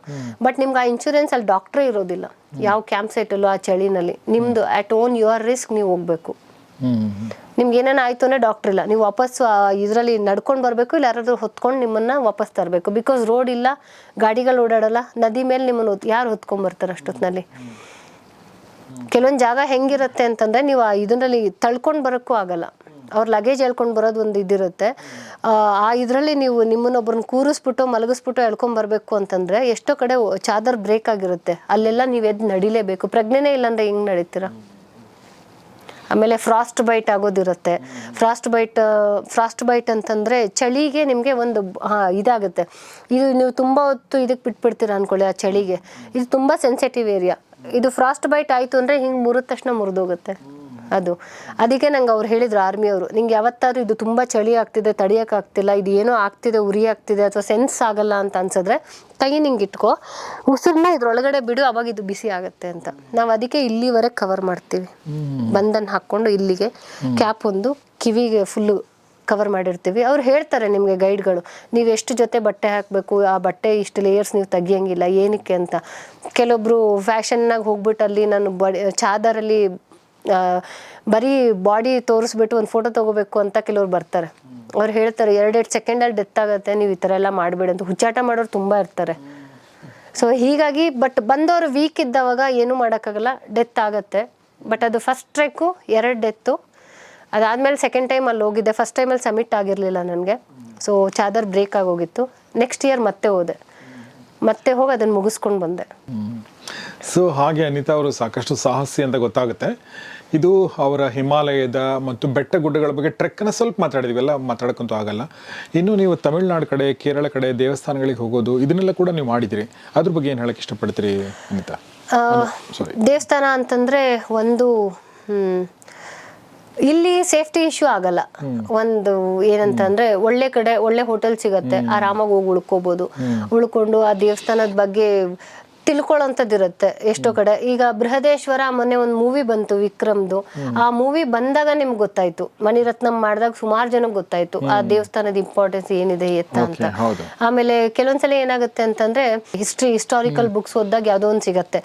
ಬಟ್ ನಿಮ್ಗೆ ಆ ಇನ್ಶೂರೆನ್ಸ್ ಅಲ್ಲಿ ಡಾಕ್ಟ್ರೇ ಇರೋದಿಲ್ಲ. ಯಾವ ಕ್ಯಾಂಪ್ ಸೈಟಲ್ಲೂ ಆ ಚಳಿನಲ್ಲಿ. ನಿಮ್ಮದು ಅಟ್ ಓನ್ ಯುವರ್ ರಿಸ್ಕ್ ನೀವು ಹೋಗ್ಬೇಕು. ನಿಮ್ಗೆ ಏನೇನು ಆಯಿತು ಅಂದರೆ ಡಾಕ್ಟರ್ ಇಲ್ಲ. ನೀವು ವಾಪಸ್ ಇದರಲ್ಲಿ ನಡ್ಕೊಂಡು ಬರಬೇಕು ಇಲ್ಲ ಯಾರಾದರೂ ಹೊತ್ಕೊಂಡು ನಿಮ್ಮನ್ನು ವಾಪಸ್ ತರಬೇಕು? ಬಿಕಾಸ್ ರೋಡ್ ಇಲ್ಲ ಗಾಡಿಗಳು ಓಡಾಡಲ್ಲ ನದಿ ಮೇಲೆ ನಿಮ್ಮನ್ನು ಯಾರು ಹೊತ್ಕೊಂಡ್ಬರ್ತಾರೆ ಅಷ್ಟೊತ್ತಿನಲ್ಲಿ ಕೆಲವೊಂದು ಜಾಗ ಹೆಂಗಿರುತ್ತೆ ಅಂತಂದರೆ ನೀವು ಇದರಲ್ಲಿ ತಳ್ಕೊಂಡು ಬರೋಕ್ಕೂ ಆಗಲ್ಲ. ಅವ್ರ ಲಗೇಜ್ ಹೇಳ್ಕೊಂಡು ಬರೋದು ಒಂದು ಇದಿರುತ್ತೆ. ಆ, ಇದರಲ್ಲಿ ನೀವು ನಿಮ್ಮನ್ನೊಬ್ಬರನ್ನ ಕೂರಿಸ್ಬಿಟ್ಟು ಮಲಗಿಸ್ಬಿಟ್ಟು ಎಳ್ಕೊಂಡು ಬರಬೇಕು ಅಂತಂದರೆ ಎಷ್ಟೋ ಕಡೆ ಚಾದರ್ ಬ್ರೇಕ್ ಆಗಿರುತ್ತೆ. ಅಲ್ಲೆಲ್ಲ ನೀವು ಎದ್ದು ನಡಿಲೇಬೇಕು. ಪ್ರಜ್ಞೆನೇ ಇಲ್ಲಾಂದ್ರೆ ಹೆಂಗೆ ನಡೀತೀರಾ? ಆಮೇಲೆ ಫ್ರಾಸ್ಟ್ ಬೈಟ್ ಆಗೋದಿರುತ್ತೆ. ಫ್ರಾಸ್ಟ್ ಬೈಟ್ ಫ್ರಾಸ್ಟ್ ಬೈಟ್ ಅಂತಂದ್ರೆ ಚಳಿಗೆ ನಿಮಗೆ ಒಂದು ಇದಾಗುತ್ತೆ. ಇದು ನೀವು ತುಂಬ ಹೊತ್ತು ಇದಕ್ಕೆ ಬಿಟ್ಬಿಡ್ತೀರ ಅನ್ಕೊಳ್ಳಿ ಆ ಚಳಿಗೆ. ಇದು ತುಂಬ ಸೆನ್ಸಿಟಿವ್ ಏರಿಯಾ ಇದು ಫ್ರಾಸ್ಟ್ ಬೈಟ್ ಆಯಿತು ಅಂದರೆ ಹಿಂಗೆ ಮುರಿದ ತಕ್ಷಣ ಮುರಿದೋಗುತ್ತೆ. ಅದು. ಅದಕ್ಕೆ ನಂಗೆ ಅವ್ರು ಹೇಳಿದ್ರು ಆರ್ಮಿಯವರು ನಿಂಗೆ ಯಾವತ್ತಾದ್ರೂ ಇದು ತುಂಬ ಚಳಿ ಆಗ್ತಿದೆ ತಡಿಯೋಕ್ಕಾಗ್ತಿಲ್ಲ ಇದು ಏನೋ ಆಗ್ತಿದೆ ಉರಿ ಆಗ್ತಿದೆ ಅಥವಾ ಸೆನ್ಸ್ ಆಗಲ್ಲ ಅಂತ ಅನ್ಸಿದ್ರೆ ಕೈ ನಿಂಗೆ ಇಟ್ಕೋ. ಉಸಿರನ್ನ ಇದ್ರೊಳಗಡೆ ಬಿಡು ಅವಾಗ ಇದು ಬಿಸಿ ಆಗುತ್ತೆ ಅಂತ. ನಾವು ಅದಕ್ಕೆ ಇಲ್ಲಿವರೆಗೆ ಕವರ್ ಮಾಡ್ತೀವಿ. ಬಂದನ್ ಹಾಕ್ಕೊಂಡು ಇಲ್ಲಿಗೆ ಕ್ಯಾಪ್ ಒಂದು ಕಿವಿಗೆ ಫುಲ್ಲು ಕವರ್ ಮಾಡಿರ್ತೀವಿ. ಅವ್ರು ಹೇಳ್ತಾರೆ ನಿಮಗೆ ಗೈಡ್ಗಳು ನೀವು ಎಷ್ಟು ಜೊತೆ ಬಟ್ಟೆ ಹಾಕಬೇಕು ಆ ಬಟ್ಟೆ ಇಷ್ಟು ಲೇಯರ್ಸ್ ನೀವು ತೆಗಿಯಂಗಿಲ್ಲ ಏನಕ್ಕೆ ಅಂತ. ಕೆಲವೊಬ್ರು ಫ್ಯಾಷನ್ನಾಗಿ ಹೋಗ್ಬಿಟ್ಟು ಅಲ್ಲಿ ನಾನು ಬಡಿ ಚಾದರಲ್ಲಿ ಬರೀ ಬಾಡಿ ತೋರಿಸ್ಬಿಟ್ಟು ಒಂದು ಫೋಟೋ ತಗೋಬೇಕು ಅಂತ ಕೆಲವ್ರು ಬರ್ತಾರೆ. ಅವ್ರು ಹೇಳ್ತಾರೆ ಎರಡೆರಡು ಸೆಕೆಂಡಲ್ಲಿ ಡೆತ್ ಆಗುತ್ತೆ, ನೀವು ಈ ಥರ ಎಲ್ಲ ಮಾಡಬೇಡಿ ಅಂತ. ಹುಚ್ಚಾಟ ಮಾಡೋರು ತುಂಬ ಇರ್ತಾರೆ. ಸೊ ಹೀಗಾಗಿ ಬಟ್ ಬಂದವರು ವೀಕ್ ಇದ್ದವಾಗ ಏನೂ ಮಾಡೋಕ್ಕಾಗಲ್ಲ. ಡೆತ್ ಆಗುತ್ತೆ. ಬಟ್ ಅದು ಫಸ್ಟ್ ಟ್ರೆಕ್ಕು ಎರಡು ಡೆತ್ತು ಅದಾದಮೇಲೆ ಸೆಕೆಂಡ್ ಟೈಮ್ ಅಲ್ಲಿ ಹೋಗಿದ್ದೆ ಫಸ್ಟ್ ಟೈಮಲ್ಲಿ ಸಬ್ಮಿಟ್ ಆಗಿರಲಿಲ್ಲ ನನಗೆ. ಸೊ ಚಾದರ್ ಬ್ರೇಕ್ ಆಗೋಗಿತ್ತು. ನೆಕ್ಸ್ಟ್ ಇಯರ್ ಮತ್ತೆ ಹೋದೆ. ಮತ್ತೆ ಹೋಗಿ ಅದನ್ನು ಮುಗಿಸ್ಕೊಂಡು ಬಂದೆ. ಸೊ ಹಾಗೆ ಅನಿತಾ ಅವರು ಸಾಕಷ್ಟು ಸಾಹಸಿ ಅಂತ ಗೊತ್ತಾಗುತ್ತೆ. ಇದು ಅವರ ಹಿಮಾಲಯದ ಮತ್ತು ಬೆಟ್ಟ ಗುಡ್ಡಗಳ ಬಗ್ಗೆ ಟ್ರೆಕ್ನ ಸ್ವಲ್ಪ ಮಾತಾಡಿದ್ವಿ. ಎಲ್ಲ ಮಾತಾಡಕ್ಕಂತೂ ಆಗಲ್ಲ. ಇನ್ನು ನೀವು ತಮಿಳ್ನಾಡು ಕಡೆ ಕೇರಳ ಕಡೆ ದೇವಸ್ಥಾನಗಳಿಗೆ ಹೋಗೋದು ಇದನ್ನೆಲ್ಲ ಕೂಡ ನೀವು ಮಾಡಿದಿರಿ. ಅದ್ರ ಬಗ್ಗೆ ಏನು ಹೇಳಕ್ಕೆ ಇಷ್ಟಪಡ್ತೀರಿ ಅನಿತಾ? ದೇವಸ್ಥಾನ ಅಂತಂದ್ರೆ ಒಂದು ಇಲ್ಲಿ ಸೇಫ್ಟಿ ಇಶ್ಯೂ ಆಗಲ್ಲ. ಒಂದು ಏನಂತಂದ್ರೆ ಒಳ್ಳೆ ಕಡೆ ಒಳ್ಳೆ ಹೋಟೆಲ್ ಸಿಗತ್ತೆ. ಆರಾಮಾಗಿ ಹೋಗಿ ಉಳ್ಕೋಬಹುದು ಉಳ್ಕೊಂಡು ಆ ದೇವಸ್ಥಾನದ ಬಗ್ಗೆ ತಿಳ್ಕೊಳ್ಳೋಂಥದ್ದಿರುತ್ತೆ ಎಷ್ಟೋ ಕಡೆ. ಈಗ ಬೃಹದೇಶ್ವರ ಮೊನ್ನೆ ಒಂದು ಮೂವಿ ಬಂತು ವಿಕ್ರಮ್ದು. ಆ ಮೂವಿ ಬಂದಾಗ ನಿಮ್ಗೆ ಗೊತ್ತಾಯ್ತು. ಮಣಿರತ್ನಂ ಮಾಡಿದಾಗ ಸುಮಾರು ಜನಕ್ಕೆ ಗೊತ್ತಾಯ್ತು. ಆ ದೇವಸ್ಥಾನದ ಇಂಪಾರ್ಟೆನ್ಸ್ ಏನಿದೆ ಎತ್ತ ಅಂತ. ಆಮೇಲೆ ಕೆಲವೊಂದ್ಸಲ ಏನಾಗುತ್ತೆ ಅಂತಂದ್ರೆ ಹಿಸ್ಟ್ರಿ ಹಿಸ್ಟಾರಿಕಲ್ ಬುಕ್ಸ್ ಓದಿದಾಗ ಯಾವುದೋ ಒಂದು ಸಿಗತ್ತೆ.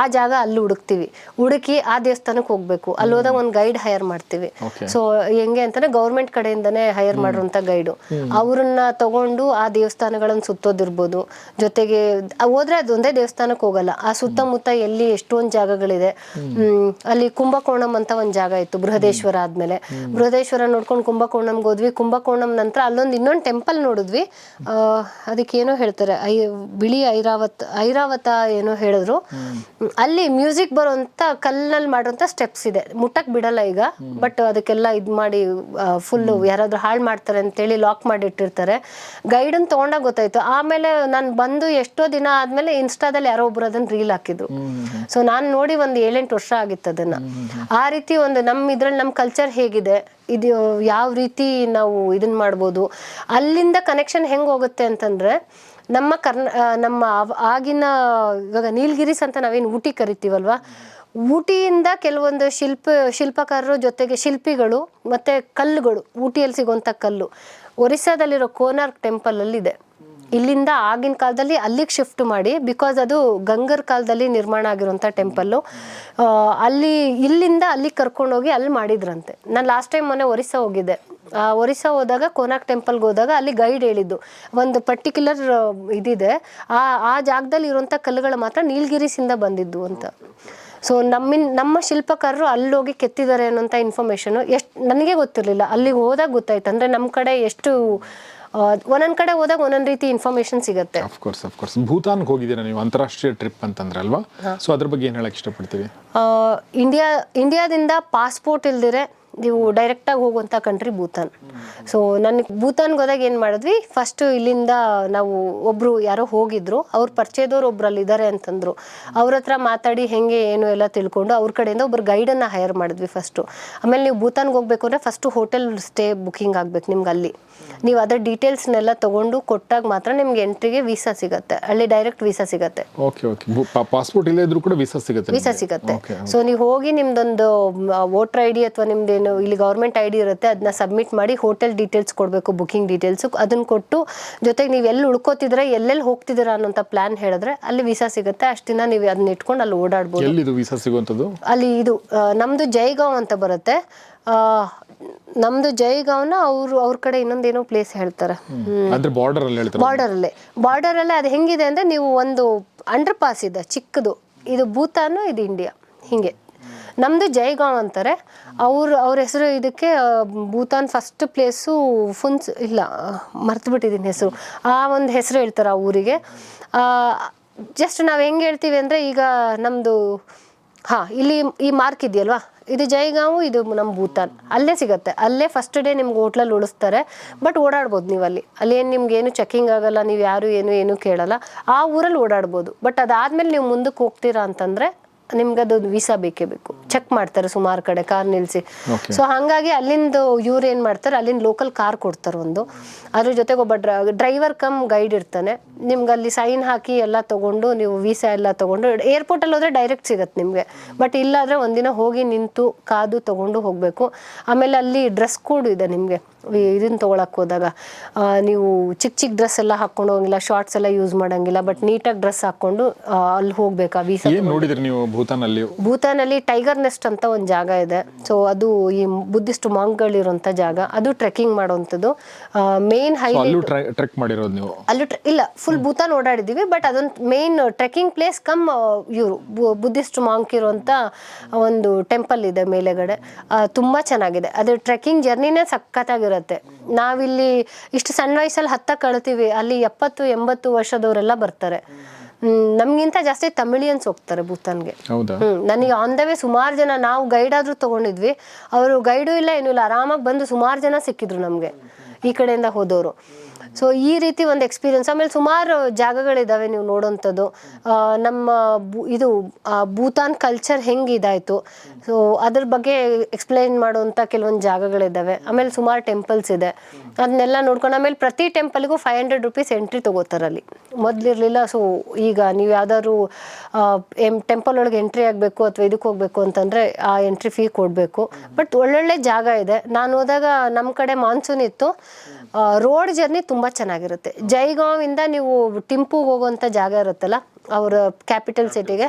ಆ ಜಾಗ ಅಲ್ಲಿ ಹುಡುಕ್ತಿವಿ. ಹುಡುಕಿ ಆ ದೇವಸ್ಥಾನಕ್ಕೆ ಹೋಗ್ಬೇಕು. ಅಲ್ಲಿ ಹೋದಾಗ ಒಂದು ಗೈಡ್ ಹೈರ್ ಮಾಡ್ತೀವಿ. ಸೊ ಹೆಂಗೆ ಅಂತಂದ್ರೆ ಗೌರ್ಮೆಂಟ್ ಕಡೆಯಿಂದನೇ ಹೈರ್ ಮಾಡಿರುವಂತ ಗೈಡು ಅವ್ರನ್ನ ತಗೊಂಡು ಆ ದೇವಸ್ಥಾನಗಳನ್ನ ಸುತ್ತೋದಿರ್ಬೋದು. ಜೊತೆಗೆ ಹೋದ್ರೆ ಅದೊಂದೇ ದೇವಸ್ಥಾನಕ್ಕೆ ಹೋಗಲ್ಲ. ಆ ಸುತ್ತಮುತ್ತ ಎಲ್ಲಿ ಎಷ್ಟೊಂದು ಜಾಗಗಳಿದೆ. ಅಲ್ಲಿ ಕುಂಭಕೋಣಂ ಅಂತ ಒಂದು ಜಾಗ ಇತ್ತು ಬೃಹದೇಶ್ವರ ಆದ್ಮೇಲೆ. ಬೃಹದೇಶ್ವರ ನೋಡ್ಕೊಂಡು ಕುಂಭಕೋಣಂಗೆ ಹೋದ್ವಿ. ಕುಂಭಕೋಣಂ ನಂತರ ಅಲ್ಲೊಂದು ಇನ್ನೊಂದು ಟೆಂಪಲ್ ನೋಡಿದ್ವಿ. ಆ, ಅದಕ್ಕೆ ಏನೋ ಹೇಳ್ತಾರೆ ಐ ಬಿಳಿ ಐರಾವತ್ ಐರಾವತ ಏನೋ ಹೇಳಿದ್ರು. ಅಲ್ಲಿ ಮ್ಯೂಸಿಕ್ ಬರುವಂತ ಕಲ್ಲಲ್ಲಿ ಮಾಡುವಂತ ಸ್ಟೆಪ್ಸ್ ಇದೆ. ಮುಟ್ಟಕ್ ಬಿಡಲ್ಲ ಈಗ ಬಟ್ ಅದಕ್ಕೆಲ್ಲ ಇದ್ ಮಾಡಿ ಫುಲ್ ಯಾರಾದ್ರೂ ಹಾಳು ಮಾಡ್ತಾರೆ ಅಂತೇಳಿ ಲಾಕ್ ಮಾಡಿ ಇಟ್ಟಿರ್ತಾರೆ ಗೈಡನ್ ತಗೊಂಡಾಗ ಗೊತ್ತಾಯ್ತು. ಆಮೇಲೆ ನಾನು ಬಂದು ಎಷ್ಟೋ ದಿನ ಆದ್ಮೇಲೆ ಇನ್ಸ್ಟಾದಲ್ಲಿ ಯಾರೋ ಒಬ್ರು ಅದನ್ನ ರೀಲ್ ಹಾಕಿದ್ರು. ಸೊ ನಾನು ನೋಡಿ ಒಂದು ಏಳೆಂಟು ವರ್ಷ ಆಗಿತ್ತು ಅದನ್ನ. ಆ ರೀತಿ ಒಂದು ನಮ್ಮ ಇದ್ರಲ್ಲಿ ನಮ್ಮ ಕಲ್ಚರ್ ಹೇಗಿದೆ ಇದು ಯಾವ ರೀತಿ ನಾವು ಇದನ್ನ ಮಾಡ್ಬೋದು ಅಲ್ಲಿಂದ ಕನೆಕ್ಷನ್ ಹೆಂಗ್ ಹೋಗುತ್ತೆ ಅಂತಂದ್ರೆ ನಮ್ಮ ಕರ್ನ ನಮ್ಮ ಆಗಿನ ಇವಾಗ ನೀಲ್ಗಿರೀಸ್ ಅಂತ ನಾವೇನು ಊಟಿ ಕರಿತೀವಲ್ವಾ? ಊಟಿಯಿಂದ ಕೆಲವೊಂದು ಶಿಲ್ಪ ಶಿಲ್ಪಕಾರರು ಜೊತೆಗೆ ಶಿಲ್ಪಿಗಳು ಮತ್ತೆ ಕಲ್ಲುಗಳು ಊಟಿಯಲ್ಲಿ ಸಿಗುವಂಥ ಕಲ್ಲು. ಒರಿಸ್ಸಾದಲ್ಲಿರೋ ಕೋನಾರ್ಕ್ ಟೆಂಪಲ್ ಅಲ್ಲಿ ಇದೆ ಇಲ್ಲಿಂದ ಆಗಿನ ಕಾಲದಲ್ಲಿ ಅಲ್ಲಿಗೆ ಶಿಫ್ಟ್ ಮಾಡಿ ಬಿಕಾಸ್ ಅದು ಗಂಗರ್ ಕಾಲದಲ್ಲಿ ನಿರ್ಮಾಣ ಆಗಿರುವಂಥ ಟೆಂಪಲ್ಲು ಅಲ್ಲಿ, ಇಲ್ಲಿಂದ ಅಲ್ಲಿಗೆ ಕರ್ಕೊಂಡೋಗಿ ಅಲ್ಲಿ ಮಾಡಿದ್ರಂತೆ. ನಾನು ಲಾಸ್ಟ್ ಟೈಮ್ ಮೊನ್ನೆ ಒರಿಸ್ಸಾ ಹೋಗಿದ್ದೆ. ಒರಿಸ್ಸಾ ಹೋದಾಗ ಕೋನಾಕ್ ಟೆಂಪಲ್ಗೆ ಹೋದಾಗ ಅಲ್ಲಿ ಗೈಡ್ ಹೇಳಿದ್ದು. ಒಂದು ಪರ್ಟಿಕ್ಯುಲರ್ ಇದಿದೆ. ಆ ಆ ಜಾಗದಲ್ಲಿ ಇರುವಂಥ ಕಲ್ಲುಗಳು ಮಾತ್ರ ನೀಲಗಿರಿಸಿಂದ ಬಂದಿದ್ದು ಅಂತ. ಸೊ ನಮ್ಮಿನ್, ನಮ್ಮ ಶಿಲ್ಪಕಾರರು ಅಲ್ಲೋಗಿ ಕೆತ್ತಿದ್ದಾರೆ ಅನ್ನೋಂಥ ಇನ್ಫಾರ್ಮೇಷನ್ ಎಷ್ಟು, ನನಗೆ ಗೊತ್ತಿರಲಿಲ್ಲ. ಅಲ್ಲಿಗೆ ಹೋದಾಗ ಗೊತ್ತಾಯ್ತು. ಅಂದರೆ ನಮ್ಮ ಕಡೆ ಎಷ್ಟು ಒಂದೊಂದು ಕಡೆ ಹೋದಾಗ ಒಂದೊಂದು ರೀತಿ ಇನ್ಫಾರ್ಮೇಶನ್ ಸಿಗುತ್ತೆ. ಅಫ್ಕೋರ್ಸ್ ಅಫ್ಕೋರ್ಸ್ ಭೂತಾನ್ಗೆ ಹೋಗಿದ್ದೀರಾ ನೀವು? ಅಂತಾರಾಷ್ಟ್ರೀಯ ಟ್ರಿಪ್ ಅಂತಂದ್ರಲ್ವಾ ಸೊ ಅದ್ರ ಬಗ್ಗೆ ಏನು ಹೇಳಕ್ಕೆ ಇಷ್ಟಪಡ್ತೀವಿ ಇಂಡಿಯಾ ಇಂಡಿಯಾದಿಂದ ಪಾಸ್ಪೋರ್ಟ್ ಇಲ್ದಿರೆ ನೀವು ಡೈರೆಕ್ಟಾಗಿ ಹೋಗುವಂಥ ಕಂಟ್ರಿ ಭೂತಾನ್. ಸೊ ನನಗೆ ಭೂತಾನ್ಗೆ ಹೋದಾಗ ಏನು ಮಾಡಿದ್ವಿ? ಫಸ್ಟ್ ಇಲ್ಲಿಂದ ನಾವು ಒಬ್ಬರು ಯಾರೋ ಹೋಗಿದ್ರು. ಅವ್ರ ಪರಿಚಯದವ್ರು ಒಬ್ರು ಅಲ್ಲಿ ಇದ್ದಾರೆ ಅಂತಂದ್ರು. ಅವ್ರ ಹತ್ರ ಮಾತಾಡಿ ಹೆಂಗೆ ಏನು ಎಲ್ಲ ತಿಳ್ಕೊಂಡು ಅವ್ರ ಕಡೆಯಿಂದ ಒಬ್ರು ಗೈಡನ್ನು ಹೈರ್ ಮಾಡಿದ್ವಿ ಫಸ್ಟು ಆಮೇಲೆ ನೀವು ಭೂತಾನ್ಗೆ ಹೋಗ್ಬೇಕು ಅಂದರೆ ಫಸ್ಟು ಹೋಟೆಲ್ ಸ್ಟೇ ಬುಕಿಂಗ್ ಆಗ್ಬೇಕು ನಿಮ್ಗೆ ಅಲ್ಲಿ. ನೀವು ಅದರ ಡೀಟೇಲ್ಸ್ನೆಲ್ಲ ತಗೊಂಡು ಕೊಟ್ಟಾಗ ಮಾತ್ರ ನಿಮ್ಗೆ ಎಂಟ್ರಿಗೆ ವೀಸಾ ಸಿಗುತ್ತೆ. ಅಲ್ಲಿ ಡೈರೆಕ್ಟ್ ವೀಸಾ ಸಿಗುತ್ತೆ. ಓಕೆ ಓಕೆ ಪಾಸ್ಪೋರ್ಟ್ ಇಲ್ಲೇ ಇದ್ರೂ ಕೂಡ ವೀಸಾ ಸಿಗುತ್ತೆ ವೀಸಾ ಸಿಗುತ್ತೆ. ಸೊ ನೀವು ಹೋಗಿ ನಿಮ್ದೊಂದು ವೋಟರ್ ಐ ಡಿ ಅಥವಾ ನಿಮ್ದೇನು ಇಲ್ಲಿ ಗೌರ್ಮೆಂಟ್ ಐ ಡಿ ಇರುತ್ತೆ ಅದನ್ನ ಸಬ್ಮಿಟ್ ಮಾಡಿ ಹೋಟೆಲ್ ಡೀಟೇಲ್ಸ್ ಕೊಡಬೇಕು ಬುಕಿಂಗ್ ಡೀಟೇಲ್ಸ್ ಅದನ್ನು ಕೊಟ್ಟು ಜೊತೆಗೆ ನೀವು ಎಲ್ಲಿ ಉಳ್ಕೋತಿದ್ರೆ ಎಲ್ಲೆಲ್ಲಿ ಹೋಗ್ತಿದ್ದೀರಾ ಅನ್ನೋಂಥ ಪ್ಲಾನ್ ಹೇಳಿದ್ರೆ ಅಲ್ಲಿ ವೀಸಾ ಸಿಗುತ್ತೆ. ಅಷ್ಟು ದಿನ ನೀವು ಅದನ್ನ ಇಟ್ಕೊಂಡು ಅಲ್ಲಿ ಓಡಾಡ್ಬೋದು. ಎಲ್ಲಿದು ವೀಸಾ ಸಿಗುವಂಥದ್ದು? ಅಲ್ಲಿ ಇದು ನಮ್ದು ಜೈಗಾಂವ್ ಅಂತ ಬರುತ್ತೆ. ನಮ್ದು ಜೈಗಾಂವ್ನ ಅವರು ಅವ್ರ ಕಡೆ ಇನ್ನೊಂದೇನೋ ಪ್ಲೇಸ್ ಹೇಳ್ತಾರೆ. ಬಾರ್ಡರ್ ಅಲ್ಲಿ ಹೇಳ್ತಾರೆ. ಬಾರ್ಡರ್ ಅಲ್ಲೇ. ಬಾರ್ಡರ್ ಅಲ್ಲೇ ಅದು ಹೆಂಗಿದೆ ಅಂದ್ರೆ ನೀವು ಒಂದು ಅಂಡರ್ ಪಾಸ್ ಇದೆ ಚಿಕ್ಕದು. ಇದು ಭೂತಾನು ಇದು ಇಂಡಿಯಾ ಹಿಂಗೆ. ನಮ್ದು ಜೈಗಾಂವ್ ಅಂತಾರೆ. ಅವ್ರು, ಅವ್ರ ಹೆಸರು ಇದಕ್ಕೆ ಭೂತಾನ್ ಫಸ್ಟ್ ಪ್ಲೇಸು ಫುನ್ಸ್, ಇಲ್ಲ, ಮರ್ತು ಬಿಟ್ಟಿದ್ದೀನಿ ಹೆಸರು. ಆ ಒಂದು ಹೆಸರು ಹೇಳ್ತಾರೆ ಆ ಊರಿಗೆ. ಜಸ್ಟ್ ನಾವು ಹೆಂಗೆ ಹೇಳ್ತೀವಿ ಅಂದರೆ ಈಗ ನಮ್ಮದು ಹಾಂ, ಇಲ್ಲಿ ಈ ಮಾರ್ಕ್ ಇದೆಯಲ್ವಾ? ಇದು ಜೈಗಾಂವು ಇದು ನಮ್ಮ ಭೂತಾನ್. ಅಲ್ಲೇ ಸಿಗತ್ತೆ. ಅಲ್ಲೇ ಫಸ್ಟ್ ಡೇ ನಿಮ್ಗೆ ಹೋಟ್ಲಲ್ಲಿ ಉಳಿಸ್ತಾರೆ. ಬಟ್ ಓಡಾಡ್ಬೋದು ನೀವು ಅಲ್ಲಿ. ಅಲ್ಲಿ ಏನು ನಿಮ್ಗೆ ಏನು ಚೆಕಿಂಗ್ ಆಗಲ್ಲ, ನೀವು ಯಾರು ಏನು ಏನು ಕೇಳಲ್ಲ. ಆ ಊರಲ್ಲಿ ಓಡಾಡ್ಬೋದು. ಬಟ್ ಅದಾದ್ಮೇಲೆ ನೀವು ಮುಂದಕ್ಕೆ ಹೋಗ್ತೀರಾ ಅಂತಂದ್ರೆ ನಿಮ್ಗೆ ಅದೊಂದು ವೀಸಾ ಬೇಕೇ ಬೇಕು. ಚೆಕ್ ಮಾಡ್ತಾರೆ ಸುಮಾರು ಕಡೆ ಕಾರ್ ನಿಲ್ಸಿ. ಸೊ ಹಾಗಾಗಿ ಅಲ್ಲಿಂದ ಇವ್ರು ಏನು ಮಾಡ್ತಾರೆ ಅಲ್ಲಿಂದ ಲೋಕಲ್ ಕಾರ್ ಕೊಡ್ತಾರೆ ಒಂದು. ಅದ್ರ ಜೊತೆಗೆ ಒಬ್ಬ ಡ್ರೈವರ್ ಕಮ್ ಗೈಡ್ ಇರ್ತಾನೆ. ನಿಮ್ಗೆ ಅಲ್ಲಿ ಸೈನ್ ಹಾಕಿ ಎಲ್ಲ ತಗೊಂಡು ನೀವು ವೀಸಾ ಎಲ್ಲ ತೊಗೊಂಡು ಏರ್ಪೋರ್ಟಲ್ಲಿ ಹೋದ್ರೆ ಡೈರೆಕ್ಟ್ ಸಿಗತ್ತೆ ನಿಮಗೆ. ಬಟ್ ಇಲ್ಲಾದ್ರೆ ಒಂದಿನ ಹೋಗಿ ನಿಂತು ಕಾದು ತಗೊಂಡು ಹೋಗಬೇಕು. ಆಮೇಲೆ ಅಲ್ಲಿ ಡ್ರೆಸ್ ಕೋಡ್ ಇದೆ ನಿಮಗೆ. ಇದನ್ನ ತೊಗೊಳಕ್ಕೆ ಹೋದಾಗ. ನೀವು ಚಿಕ್ಕ ಚಿಕ್ಕ ಡ್ರೆಸ್ ಎಲ್ಲ ಹಾಕ್ಕೊಂಡು ಹೋಗಿಲ್ಲ ಶಾರ್ಟ್ಸ್ ಎಲ್ಲ ಯೂಸ್ ಮಾಡಂಗಿಲ್ಲ ಬಟ್ ನೀಟಾಗಿ ಡ್ರೆಸ್ ಹಾಕ್ಕೊಂಡು ಆ, ಅಲ್ಲಿ ಹೋಗ್ಬೇಕಾ ವೀಸಾ ಏನ್ ನೋಡಿದ್ರಿ ನೀವು ಭೂತಾನಲ್ಲಿ? ಭೂತಾನಲ್ಲಿ ಟೈಗರ್ ನೆಸ್ಟ್ ಅಂತ ಒಂದು ಜಾಗ ಇದೆ. ಸೊ ಅದು ಈ ಬುದ್ಧಿಸ್ಟ್ ಮಾಂಕ್ಗಳಿರುವಂಥ ಜಾಗ. ಅದು ಟ್ರೆಕ್ಕಿಂಗ್ ಮಾಡುವಂಥದ್ದು. ಮೇನ್ ಹೈ ಟ್ರೆಕ್ ಮಾಡಿರೋದು ನೀವು? ಅಲ್ಲೂ ಇಲ್ಲ ಫುಲ್ ಭೂತಾನ್ ಓಡಾಡಿದ್ದೀವಿ ಬಟ್ ಅದೊಂದು ಮೇನ್ ಟ್ರೆಕ್ಕಿಂಗ್ ಪ್ಲೇಸ್ ಕಮ್ ಇವರು ಬುದ್ಧಿಸ್ಟ್ ಮಾಂಕ್ ಇರುವಂತ ಒಂದು ಟೆಂಪಲ್ ಇದೆ ಮೇಲೆಗಡೆ. ತುಂಬಾ ಚೆನ್ನಾಗಿದೆ. ಅದು ಟ್ರೆಕ್ಕಿಂಗ್ ಜರ್ನಿನೇ ಸಖತ್ತಾಗಿರುತ್ತೆ. ನಾವಿಲ್ಲಿ ಇಷ್ಟು ಸಣ್ಣ ವಯಸ್ಸಲ್ಲಿ ಹತ್ತ ಕಳ್ತೀವಿ ಅಲ್ಲಿ ಎಪ್ಪತ್ತು ಎಂಬತ್ತು ವರ್ಷದವರೆಲ್ಲ ಬರ್ತಾರೆ. ನಮ್ಗಿಂತ ಜಾಸ್ತಿ ತಮಿಳಿಯನ್ಸ್ ಹೋಗ್ತಾರೆ ಭೂತಾನ್ಗೆ. ನನಗೆ ಆನ್ ದ ವೇ ಸುಮಾರು ಜನ ನಾವು ಗೈಡ್ ಆದ್ರೂ ತಗೊಂಡಿದ್ವಿ. ಅವರು ಗೈಡು ಇಲ್ಲ ಏನು ಇಲ್ಲ ಆರಾಮಾಗಿ ಬಂದು ಸುಮಾರು ಜನ ಸಿಕ್ಕಿದ್ರು ನಮಗೆ ಈ ಕಡೆಯಿಂದ ಹೋದವರು. ಸೊ ಈ ರೀತಿ ಒಂದು ಎಕ್ಸ್ಪೀರಿಯನ್ಸ್ ಆಮೇಲೆ ಸುಮಾರು ಜಾಗಗಳಿದ್ದಾವೆ ನೀವು ನೋಡೋಂಥದ್ದು. ನಮ್ಮ ಇದು ಭೂತಾನ್ ಕಲ್ಚರ್ ಹೆಂಗೆ ಇದಾಯಿತು ಸೊ ಅದ್ರ ಬಗ್ಗೆ ಎಕ್ಸ್ಪ್ಲೈನ್ ಮಾಡುವಂಥ ಕೆಲವೊಂದು ಜಾಗಗಳಿದ್ದಾವೆ ಆಮೇಲೆ ಸುಮಾರು ಟೆಂಪಲ್ಸ್ ಇದೆ. ಅದನ್ನೆಲ್ಲ ನೋಡ್ಕೊಂಡು ಆಮೇಲೆ ಪ್ರತಿ ಟೆಂಪಲ್ಗೂ ಫೈವ್ ಹಂಡ್ರೆಡ್ ರುಪೀಸ್ ಎಂಟ್ರಿ ತೊಗೋತಾರೆ ಅಲ್ಲಿ ಮೊದಲಿರಲಿಲ್ಲ ಸೊ ಈಗ ನೀವು ಯಾವ್ದಾದ್ರು ಎಂ ಟೆಂಪಲ್ ಒಳಗೆ ಎಂಟ್ರಿ ಆಗಬೇಕು ಅಥವಾ ಇದಕ್ಕೆ ಹೋಗಬೇಕು ಅಂತಂದರೆ ಆ ಎಂಟ್ರಿ ಫೀ ಕೊಡಬೇಕು. ಬಟ್ ಒಳ್ಳೊಳ್ಳೆ ಜಾಗ ಇದೆ. ನಾನು ಹೋದಾಗ ನಮ್ಮ ಕಡೆ ಮಾನ್ಸೂನ್ ಇತ್ತು. ರೋಡ್ ಜರ್ನಿ ತುಂಬಾ ಚೆನ್ನಾಗಿರುತ್ತೆ. ಜೈಗಾವಿಂದ ನೀವು ಟಿಂಪುಗೆ ಹೋಗುವಂತ ಜಾಗ ಇರುತ್ತಲ್ಲ ಅವರ ಕ್ಯಾಪಿಟಲ್ ಸಿಟಿಗೆ